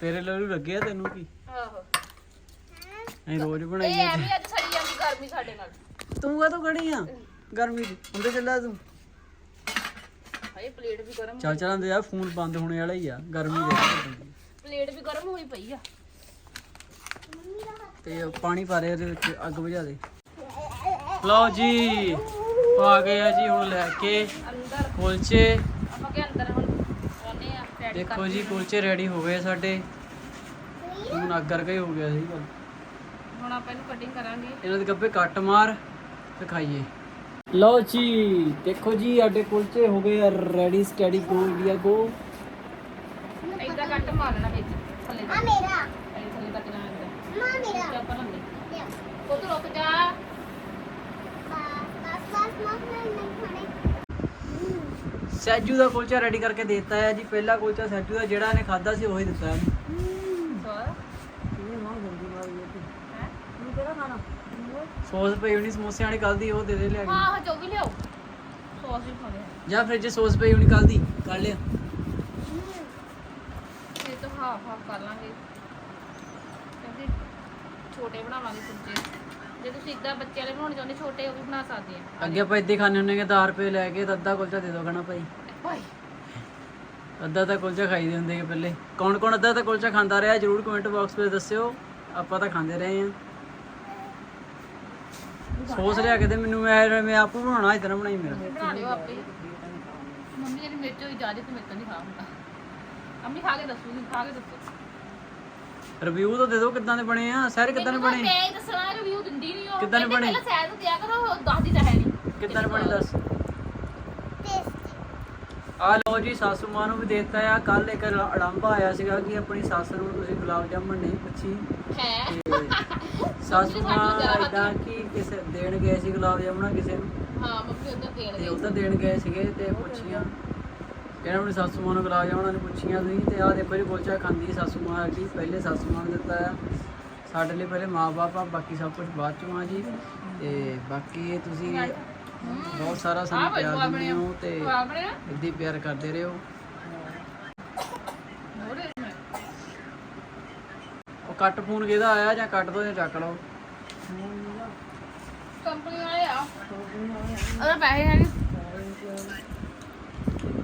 [SPEAKER 1] ਤੇਰੇ ਲੜੂ ਲੱਗੇ ਆ ਤੈਨੂੰ ਕੀ
[SPEAKER 2] ਆਹੋ।
[SPEAKER 1] ਅਸੀਂ ਰੋਜ਼
[SPEAKER 2] ਇਹ
[SPEAKER 1] ਬਣਾਈ
[SPEAKER 2] ਐਵੇਂ ਅੱਜ ਸੜੀ ਜਾਂਦੀ ਗਰਮੀ ਸਾਡੇ ਨਾਲ।
[SPEAKER 1] ਤੂੰ ਕਾ ਖੜੀ ਆ? ਗਰਮੀ ਚ ਹੁੰਦੇ ਚੱਲਾ ਤੂੰ।
[SPEAKER 2] ਹਾਏ ਪਲੇਟ ਵੀ ਗਰਮ
[SPEAKER 1] ਚੱਲ ਚੱਲ ਅੰਦਰ ਜਾ ਫੋਨ ਬੰਦ ਹੋਣੇ ਵਾਲਾ ਹੀ ਆ ਗਰਮੀ ਦੇ
[SPEAKER 2] ਪਲੇਟ ਵੀ ਗਰਮ ਹੋਈ ਪਈ ਆ।
[SPEAKER 1] ਤੇ ਪਾਣੀ ਪਾ ਦੇ ਇਹਦੇ ਵਿੱਚ ਅੱਗ ਬੁਝਾ ਦੇ। ਲਓ ਜੀ ਆ ਗਏ ਆ ਜੀ ਹੁਣ ਲੈ ਕੇ
[SPEAKER 2] ਅੰਦਰ।
[SPEAKER 1] ਕੁਲਚੇ।
[SPEAKER 2] ਆਪਾਂ ਕੇ ਅੰਦਰ ਹੁਣ ਆਉਨੇ ਆ ਰੈਡੀ ਕਰ
[SPEAKER 1] ਦੇਖੋ ਜੀ ਕੁਲਚੇ ਰੈਡੀ ਹੋ ਗਏ ਸਾਡੇ। ਹੁਣ ਅੱਗ ਕਰਕੇ ਹੋ ਗਿਆ ਸੀ।
[SPEAKER 2] ਹੁਣ ਆਪਾਂ ਇਹਨੂੰ ਕਟਿੰਗ ਕਰਾਂਗੇ।
[SPEAKER 1] ਇਹਨਾਂ ਦੇ ਗੱਬੇ ਕੱਟ ਮਾਰ ਤੇ ਖਾਈਏ। ਲਓ ਜੀ ਦੇਖੋ ਜੀ ਸਾਡੇ ਕੁਲਚੇ ਹੋ ਗਏ ਰੈਡੀ ਸਟੈਡੀ ਗੋ ਇੰਡੀਆ ਗੋ
[SPEAKER 2] ਇਦਾਂ ਕੱਟ ਮਾਰਨਾ ਵਿੱਚ ਥੱਲੇ।
[SPEAKER 4] ਆ ਮੇਰਾ।
[SPEAKER 2] ਇਹ ਥੱਲੇ ਤੱਕ ਇਦਾਂ
[SPEAKER 4] ਮਾਂ ਮੇਰਾ।
[SPEAKER 2] ਉਹ ਤੋਂ ਰੁਕ ਜਾ।
[SPEAKER 4] ਬਸ ਬਸ ਬਸ ਮਾਂ ਮੈਂ ਨਹੀਂ ਖਾਣੇ।
[SPEAKER 1] ਸੈਜੂ ਦਾ ਕੁਲਚਾ ਰੈਡੀ ਕਰਕੇ ਦਿੱਤਾ ਹੈ ਜੀ। ਪਹਿਲਾ ਕੁਲਚਾ ਸੈਜੂ ਦਾ ਜਿਹੜਾ ਇਹਨੇ ਖਾਦਾ ਸੀ ਉਹੀ ਦਿੱਤਾ ਇਹਨੂੰ
[SPEAKER 2] ਸਵਾਦ
[SPEAKER 1] ਇਹ ਮਾਂ ਜਲਦੀ ਮਾਰ ਗਈ
[SPEAKER 2] ਹੈ
[SPEAKER 1] ਤੂੰ ਕਿਹੜਾ ਖਾਣਾ ਸੌਸ ਪਈ ਹੋਣੀ ਸਮੋਸੇ ਵਾਲੀ ਕੱਲ ਦੀ ਉਹ ਦੇ ਦੇ ਲਿਆ
[SPEAKER 2] ਹਾਂ ਹਾਂ ਜੋ ਵੀ ਲਿਆਓ। ਸੌਸ ਵੀ ਆ।
[SPEAKER 1] ਜਾਂ ਫ੍ਰਿਜ 'ਚ ਸੌਸ ਪਈ ਹੋਣੀ ਕੱਲ ਦੀ ਕੱਢ ਲਿਆ।
[SPEAKER 2] ਇਹ ਤਾਂ ਹਾਫ ਹਾਫ ਕਰ ਲਾਂਗੇ। ਕਹਿੰਦੇ ਛੋਟੇ ਬਣਾਵਾਂਗੇ ਕੁਲਚੇ। ਜੇ ਤੁਸੀਂ ਇਦਾਂ ਬੱਚੇ ਵਾਲੇ ਬਣਾਉਣੇ ਚਾਹੁੰਦੇ ਛੋਟੇ ਉਹ ਵੀ ਬਣਾ ਸਕਦੇ ਆ।
[SPEAKER 1] ਅੱਗੇ ਆਪਾਂ ਇੱਦਾਂ ਖਾਣੇ ਹੁੰਦੇ ਕਿ 10 ਰੁਪਏ ਲੈ ਕੇ ਤਾਂ ਅੱਧਾ ਕੁਲਚਾ ਦੇ ਦੋ ਕਹਣਾ ਭਾਈ।
[SPEAKER 2] ਭਾਈ।
[SPEAKER 1] ਅੱਧਾ ਤਾਂ ਕੁਲਚਾ ਖਾਈਦੇ ਹੁੰਦੇ ਕਿ ਪਹਿਲੇ। ਕੌਣ ਕੌਣ ਅੱਧਾ ਤਾਂ ਕੁਲਚਾ ਖਾਂਦਾ ਰਿਹਾ ਜਰੂਰ ਕਮੈਂਟ ਬਾਕਸ ਵਿੱਚ ਦੱਸਿਓ। ਆਪਾਂ ਤਾਂ ਖਾਂਦੇ ਰਹੇ ਹਾਂ। ਸੌਸ ਲਿਆ ਕੇ ਦੇ ਮੈਨੂੰ ਮੈਂ ਮੈਂ ਆਪ ਬਣਾਉਣਾ ਤਰ੍ਹਾਂ ਬਣਾਈ ਮੇਰਾ।
[SPEAKER 2] ਬਣਾ ਲਿਓ ਆਪੇ ਮੰਮੀ ਜਿਹੜੀ ਮਿਰਚ ਹੋਈ ਇਜਾਜ਼ਤ ਮੇਰੇ ਤੋਂ ਨਹੀਂ ਖਾ ਹੁੰਦਾ। ਅੰਮੀ ਖਾ ਕੇ ਦੱਸੂਗੀ ਖਾ ਕੇ ਦੱਸੋ।
[SPEAKER 1] ਰਿਵਿਊ ਤਾਂ ਦੇ ਦਿਓ ਕਿੱਦਾਂ ਦੇ ਬਣੇ ਆ ਸਹਿਰ ਕਿੱਦਾਂ ਦੇ ਬਣੇ?
[SPEAKER 2] ਮੈਂ ਹੀ ਦੱਸਣਾ ਰਿਵਿਊ ਦਿੰਦੀ ਨਹੀਂ ਉਹ।
[SPEAKER 1] ਕਿੱਦਾਂ ਦੇ
[SPEAKER 2] ਕਹਿੰਦੇ
[SPEAKER 1] ਬਣੇ?
[SPEAKER 2] ਪਹਿਲਾਂ ਸੈਰ ਨੂੰ ਦਿਆ ਕਰੋ ਉਹ ਦੱਸਦੀ ਤਾਂ ਹੈ ਨਹੀਂ
[SPEAKER 1] ਕਿੱਦਾਂ ਦੇ ਬਣੇ ਦੱਸ। ਆ ਲਓ ਜੀ ਸਾਸੂ ਮਾਂ ਨੂੰ ਵੀ ਦੇਤਾ ਆ। ਕੱਲ ਇੱਕ ਅੜੰਬਾ ਆਇਆ ਸੀਗਾ ਕਿ ਆਪਣੀ ਸੱਸ ਨੂੰ ਤੁਸੀਂ ਗੁਲਾਬ ਜਾਮਣ ਨਹੀਂ ਪੁੱਛੀ।
[SPEAKER 2] ਹੈ।
[SPEAKER 1] ਤੇ ਸਾਸੂ ਮਾਂ ਇਦਾਂ ਕਿ ਕਿਸੇ ਦੇਣ ਗਏ ਸੀ ਗੁਲਾਬ ਜਾਮਣਾ ਕਿਸੇ ਨੂੰ।
[SPEAKER 2] ਹਾਂ ਮੰਮੀ ਉਧਰ ਦੇਣ
[SPEAKER 1] ਤੇ
[SPEAKER 2] ਗਈ
[SPEAKER 1] ਉਧਰ ਦੇਣ ਗਏ ਸੀਗੇ ਤੇ ਪੁੱਛੀਆਂ। ਕਹਿੰਦਾ ਆਪਣੀ ਸਾਸੂ ਮਾਂ ਨੂੰ ਗੁਲਾਬ ਜਾਮਣਾ ਨੇ ਪੁੱਛੀਆਂ ਤੁਸੀਂ। ਤੇ ਆਹ ਦੇਖੋ ਜੀ ਕੁਲਚਾ ਖਾਂਦੀ ਸਾਸੂ ਮਾਂ ਜੀ ਪਹਿਲੇ ਸਾਸੂ ਮਾਂ ਨੂੰ ਦਿੱਤਾ ਆ। ਸਾਡੇ ਲਈ ਪਹਿਲੇ ਮਾਂ-ਬਾਪ ਆ ਬਾਕੀ ਸਭ ਕੁਝ ਬਾਅਦ ਚੋਂ ਆ ਜੀ। ਤੇ ਬਾਕੀ ਇਹ ਤੁਸੀਂ ਬਹੁਤ ਸਾਰਾ ਸਾਨੂੰ ਪਿਆਰ ਦਿੰਦੇ ਹੋ ਤੇ
[SPEAKER 2] ਬਣਿਆ।
[SPEAKER 1] ਇੱਦਾਂ ਹੀ ਪਿਆਰ ਕਰਦੇ ਰਹੋ। ਉਹ ਕੱਟ ਫੋਨ ਕਿਹਦਾ ਆਇਆ ਜਾਂ ਕੱਟ ਦੋ ਜਾਂ ਚੱਕ ਲਓ?
[SPEAKER 2] ਕੰਪਨੀ ਵਾਲੇ ਉਹਦਾ ਪੈਸੇ ਹੈ ਨਹੀਂ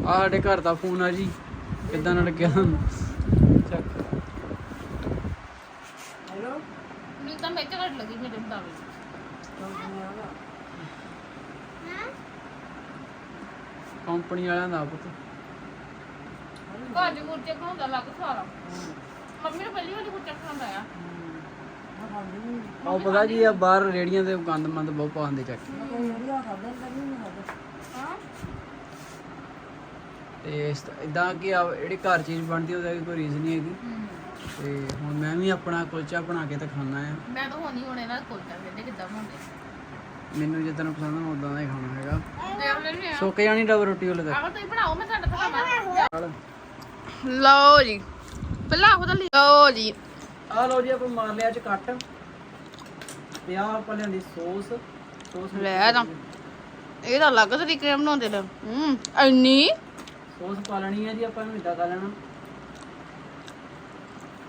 [SPEAKER 1] ਆ ਸਾਡੇ ਘਰ ਦਾ ਫੋਨ ਆ ਜੀ। ਕਿੱਦਾਂ ਨਾਲ ਲੱਗਿਆ? ਚੱਕ। ਕੰਪਨੀ ਵਾਲਿਆਂ ਦਾ ਪੁੱਤ।
[SPEAKER 2] ਘਰ ਦੇ ਮੁਰਚੇ ਘਾਉਂਦਾ ਲੱਗ ਸਾਰਾ। ਮੰਮੀ ਨੂੰ ਪਹਿਲੀ ਵਾਰੀ ਕੁਰਚਾ ਖਾਂਦਾ ਆ
[SPEAKER 1] ਉਹ ਪਤਾ ਕੀ ਆ ਬਾਹਰ ਰੇੜੀਆਂ ਤੇ ਗੰਦ ਮੰਦ ਬਹੁਤ ਪਾਉਂਦੇ ਚੱਕ। ਕੇ।
[SPEAKER 2] ਹਾਂ।
[SPEAKER 1] ਤੇ ਇਦਾਂ ਕਿ ਆ ਜਿਹੜੀ ਘਰ ਚੀਜ਼ ਬਣਦੀ ਉਹਦਾ ਵੀ ਕੋਈ ਰੀਜ਼ ਨਹੀਂ ਹੈਗੀ। ਤੇ ਹੁਣ ਮੈਂ ਵੀ ਆਪਣਾ ਕੁਲਚਾ ਬਣਾ ਕੇ ਤਾਂ ਖਾਣਾ ਆ।
[SPEAKER 2] ਮੈਂ ਤਾਂ ਹੋਣੀ ਹੁਣੇ ਨਾਲ ਕੁਲਚਾ ਵੇਦੇ ਕਿੱਦਾਂ ਬਣਾਉਂਦੇ
[SPEAKER 1] ਮੈਨੂੰ ਜਿੱਦਾਂ ਪਸੰਦ ਆ ਉਦਾਂ ਦਾ ਹੀ ਖਾਣਾ ਹੈਗਾ। ਸੁੱਕ ਜਾਣੀ ਡਬਲ ਰੋਟੀ ਉਹਲੇ ਤੱਕ
[SPEAKER 2] ਆਹ ਤੁਸੀਂ ਬਣਾਓ ਮੈਂ ਤੁਹਾਡਾ ਤਾਂ
[SPEAKER 1] ਨਾਲ
[SPEAKER 2] ਲਓ ਜੀ। ਪਹਿਲਾਂ ਤਾਂ ਲਓ ਜੀ।
[SPEAKER 1] ਆ ਲਓ ਜੀ ਆਪਾਂ ਮਾਰ ਲਿਆ ਚ ਕੱਟ। ਤੇ ਆ ਆਪਾਂ ਲਿਆਂਦੀ ਸੌਸ। ਸੌਸ
[SPEAKER 2] ਲੈ ਤਾਂ। ਇਹ ਤਾਂ ਅਲੱਗ ਤਰੀਕੇ ਨਾਲ ਬਣਾਉਂਦੇ ਨੇ। ਹੂੰ ਇੰਨੀ?
[SPEAKER 1] ਸੌਸ ਪਾ ਲੈਣੀ ਹੈ ਜੀ ਆਪਾਂ ਨੂੰ ਇਦਾਂ ਕਰ ਲੈਣਾ।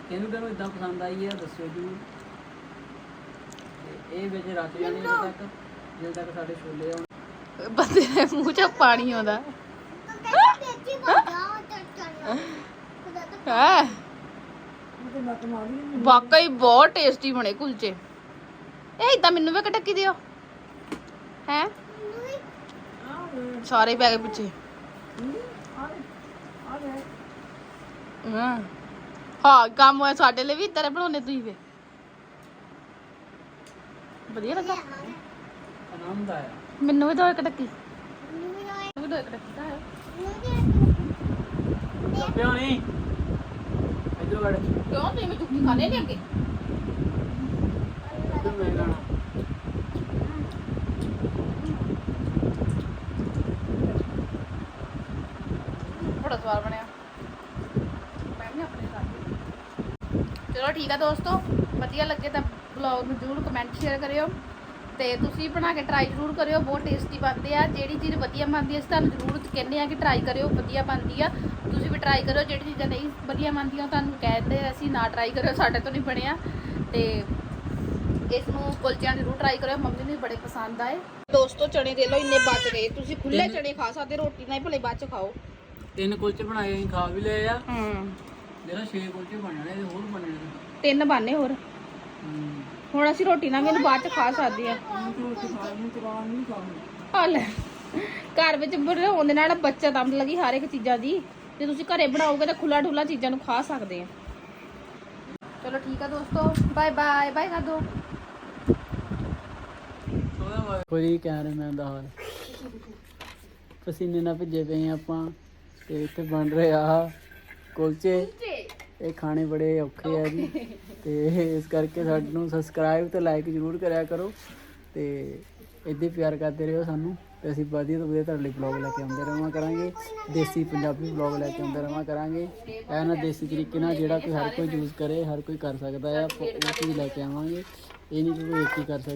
[SPEAKER 1] ਕਿਹਨੂੰ ਕਿਹਨੂੰ ਇਦਾਂ ਪਸੰਦ ਆਈ ਹੈ ਦੱਸਿਓ ਜੀ। ਤੇ ਇਹ ਵਿੱਚ ਰੱਖ ਜਾਣੀ ਜਦੋਂ ਤੱਕ ਜਦੋਂ ਤੱਕ ਸਾਡੇ ਛੋਲੇ ਆਉਣ।
[SPEAKER 2] ਬੰਦੇ ਦੇ ਮੂੰਹ 'ਚ ਪਾਣੀ ਆਉਂਦਾ। ਹੈ
[SPEAKER 3] ਉਹ ਤੇ ਲੱਕ ਮਾਰੀ ਨਹੀਂ
[SPEAKER 2] ਵਾਕਈ ਬਹੁਤ ਟੇਸਟੀ ਬਣੇ ਕੁਲਚੇ। ਇਹ ਇਦਾਂ ਮੈਨੂੰ ਵੀ ਕਟਕੀ ਦਿਓ। ਹੈ? ਸਾਰੇ ਪੈ ਗਏ ਪਿੱਛੇ। ਹਾਂ। ਹਾਂ, ਕੰਮ ਹੋਇਆ ਸਾਡੇ ਲਈ ਵੀ ਇਦਾਂ ਦੇ ਬਣਾਉਣੇ ਤੁਸੀਂ ਵੇ। ਵਧੀਆ ਲੱਗਾ।
[SPEAKER 1] ਆਨੰਦ ਆਇਆ
[SPEAKER 2] ਮੈਨੂੰ ਵੀ ਦੋ ਇੱਕ ਟੱਕੀ ਮੈਨੂੰ ਵੀ ਦੋ ਇੱਕ ਟੱਕੀ ਦਾ
[SPEAKER 4] ਨੂੰ।
[SPEAKER 1] ਨਹੀਂ ਵੜ
[SPEAKER 2] ਕਿਉਂ? ਤੁਸੀਂ ਮੈਂ ਚੁੱਕੀ ਖਾਣੇ ਨਹੀਂ ਅੱਗੇ।
[SPEAKER 1] ਇਧਰ ਮੈਂ ਗਾਣਾ
[SPEAKER 2] ਬੜਾ ਸਵਾਦ ਬਣਿਆ। ਮੈਂ ਵੀ ਆਪਣੇ ਸਾਥ ਚਲੋ ਠੀਕ ਆ ਦੋਸਤੋ ਵਧੀਆ ਲੱਗੇ ਤਾਂ ਬਲੌਗ ਨੂੰ ਜ਼ਰੂਰ ਕਮੈਂਟ ਸ਼ੇਅਰ ਕਰਿਓ। ਤੇ ਤੁਸੀਂ ਬਣਾ ਕੇ ਟਰਾਈ ਜ਼ਰੂਰ ਕਰਿਓ ਬਹੁਤ ਟੇਸਟੀ ਬਣਦੇ ਆ। ਜਿਹੜੀ ਚੀਜ਼ ਵਧੀਆ ਬਣਦੀ ਹੈ ਅਸੀਂ ਤੁਹਾਨੂੰ ਜ਼ਰੂਰ ਕਹਿੰਦੇ ਆ ਕਿ ਟਰਾਈ ਕਰਿਓ ਵਧੀਆ ਬਣਦੀ ਆ। ਤੁਸੀਂ ਵੀ ਟਰਾਈ ਕਰਿਓ ਜਿਹੜੀ ਚੀਜ਼ਾਂ ਨਹੀਂ ਵਧੀਆ ਉਹ ਤੁਹਾਨੂੰ ਕਹਿੰਦੇ ਅਸੀਂ ਨਾ ਟਰਾਈ ਕਰਿਓ ਸਾਡੇ ਤੋਂ ਨਹੀਂ ਬਣਿਆ। ਤੇ ਇਸ ਨੂੰ ਕੁਲਚਿਆਂ ਜ਼ਰੂਰ ਟਰਾਈ ਕਰਿਓ ਮੰਮੀ ਨੂੰ ਵੀ ਬੜੇ ਪਸੰਦ ਆਏ। ਦੋਸਤੋ ਚਣੇ ਦੇ ਲਓ ਇੰਨੇ ਬਚ ਗਏ। ਤੁਸੀਂ ਖੁੱਲੇ ਚਣੇ ਖਾ ਸਕਦੇ ਰੋਟੀ ਨਾਲ ਹੀ ਭਲੇ ਬਾਅਦ ਚ ਖਾਓ।
[SPEAKER 1] ਤਿੰਨ ਕੁਲਚੇ ਬਣਾਏ ਅਸੀਂ ਖਾ ਵੀ ਲਏ ਆ।
[SPEAKER 2] ਹੂੰ।
[SPEAKER 1] ਜਿਹੜਾ 6 ਕੁਲਚੇ ਬਣਨੇ ਤੇ ਹੋਰ ਬਣਨੇ
[SPEAKER 2] ਤਿੰਨ ਬਾਨੇ ਹੋਰ। ਹੁਣ ਅਸੀਂ ਰੋਟੀ ਨਾਲ ਵੀ ਇਹਨੂੰ ਬਾਅਦ ਚ ਖਾ ਸਕਦੇ ਆ। ਘਰ ਵਿੱਚ ਬਣਾਉਣ ਦੇ ਨਾਲ ਬੱਚਤ ਆਮ ਲੱਗੀ ਹਰ ਇੱਕ ਚੀਜ਼ਾਂ ਦੀ। ਜੇ ਤੁਸੀਂ ਘਰੇ ਬਣਾਓਗੇ ਤਾਂ ਖੁੱਲਾ ਠੁੱਲਾ ਚੀਜ਼ਾਂ ਨੂੰ ਖਾ ਸਕਦੇ ਆ। ਚਲੋ ਠੀਕ ਆ ਦੋਸਤੋ ਬਾਏ ਬਾਏ ਬਾਏ ਕਰ ਦੋ
[SPEAKER 1] ਕੋਈ ਕੈਮਰਾਮੈਨ ਦਾ ਹਾਲ ਪਸੀਨੇ ਨਾਲ ਭਿੱਜੇ ਪਏ ਆਪਾਂ ਤੇ ਇੱਥੇ ਬਣ ਰਹੇ ਆ ਕੁਲਚੇ। ਇਹ ਖਾਣੇ ਬੜੇ ਔਖੇ ਆ ਜੀ। ਤੇ ਇਸ ਕਰਕੇ ਸਾਨੂੰ ਸਬਸਕ੍ਰਾਈਬ ਤੇ ਲਾਈਕ ਜ਼ਰੂਰ ਕਰਿਆ ਕਰੋ। ਤੇ ਇੱਦਾਂ ਪਿਆਰ ਕਰਦੇ ਰਹੋ ਸਾਨੂੰ। ਤੇ ਅਸੀਂ ਵਧੀਆ ਤੋਂ ਵਧੀਆ ਤੁਹਾਡੇ ਲਈ ਬਲੌਗ ਲੈ ਕੇ ਆਉਂਦੇ ਰਹਾਂ ਕਰਾਂਗੇ। ਦੇਸੀ ਪੰਜਾਬੀ ਬਲੌਗ ਲੈ ਕੇ ਆਉਂਦੇ ਰਹਾਂ ਕਰਾਂਗੇ। ਇਹ ਨਾ ਦੇਸੀ ਤਰੀਕੇ ਨਾਲ ਜਿਹੜਾ ਕਿ ਹਰ ਕੋਈ ਯੂਜ਼ ਕਰੇ, ਹਰ ਕੋਈ ਕਰ ਸਕਦਾ ਆ ਆਪਾਂ ਉਹ ਚੀਜ਼ ਲੈ ਕੇ ਆਵਾਂਗੇ। ਇਹ ਨਹੀਂ ਕਿ ਕੋਈ ਇੱਕ ਹੀ ਕਰ ਸਕਦਾ।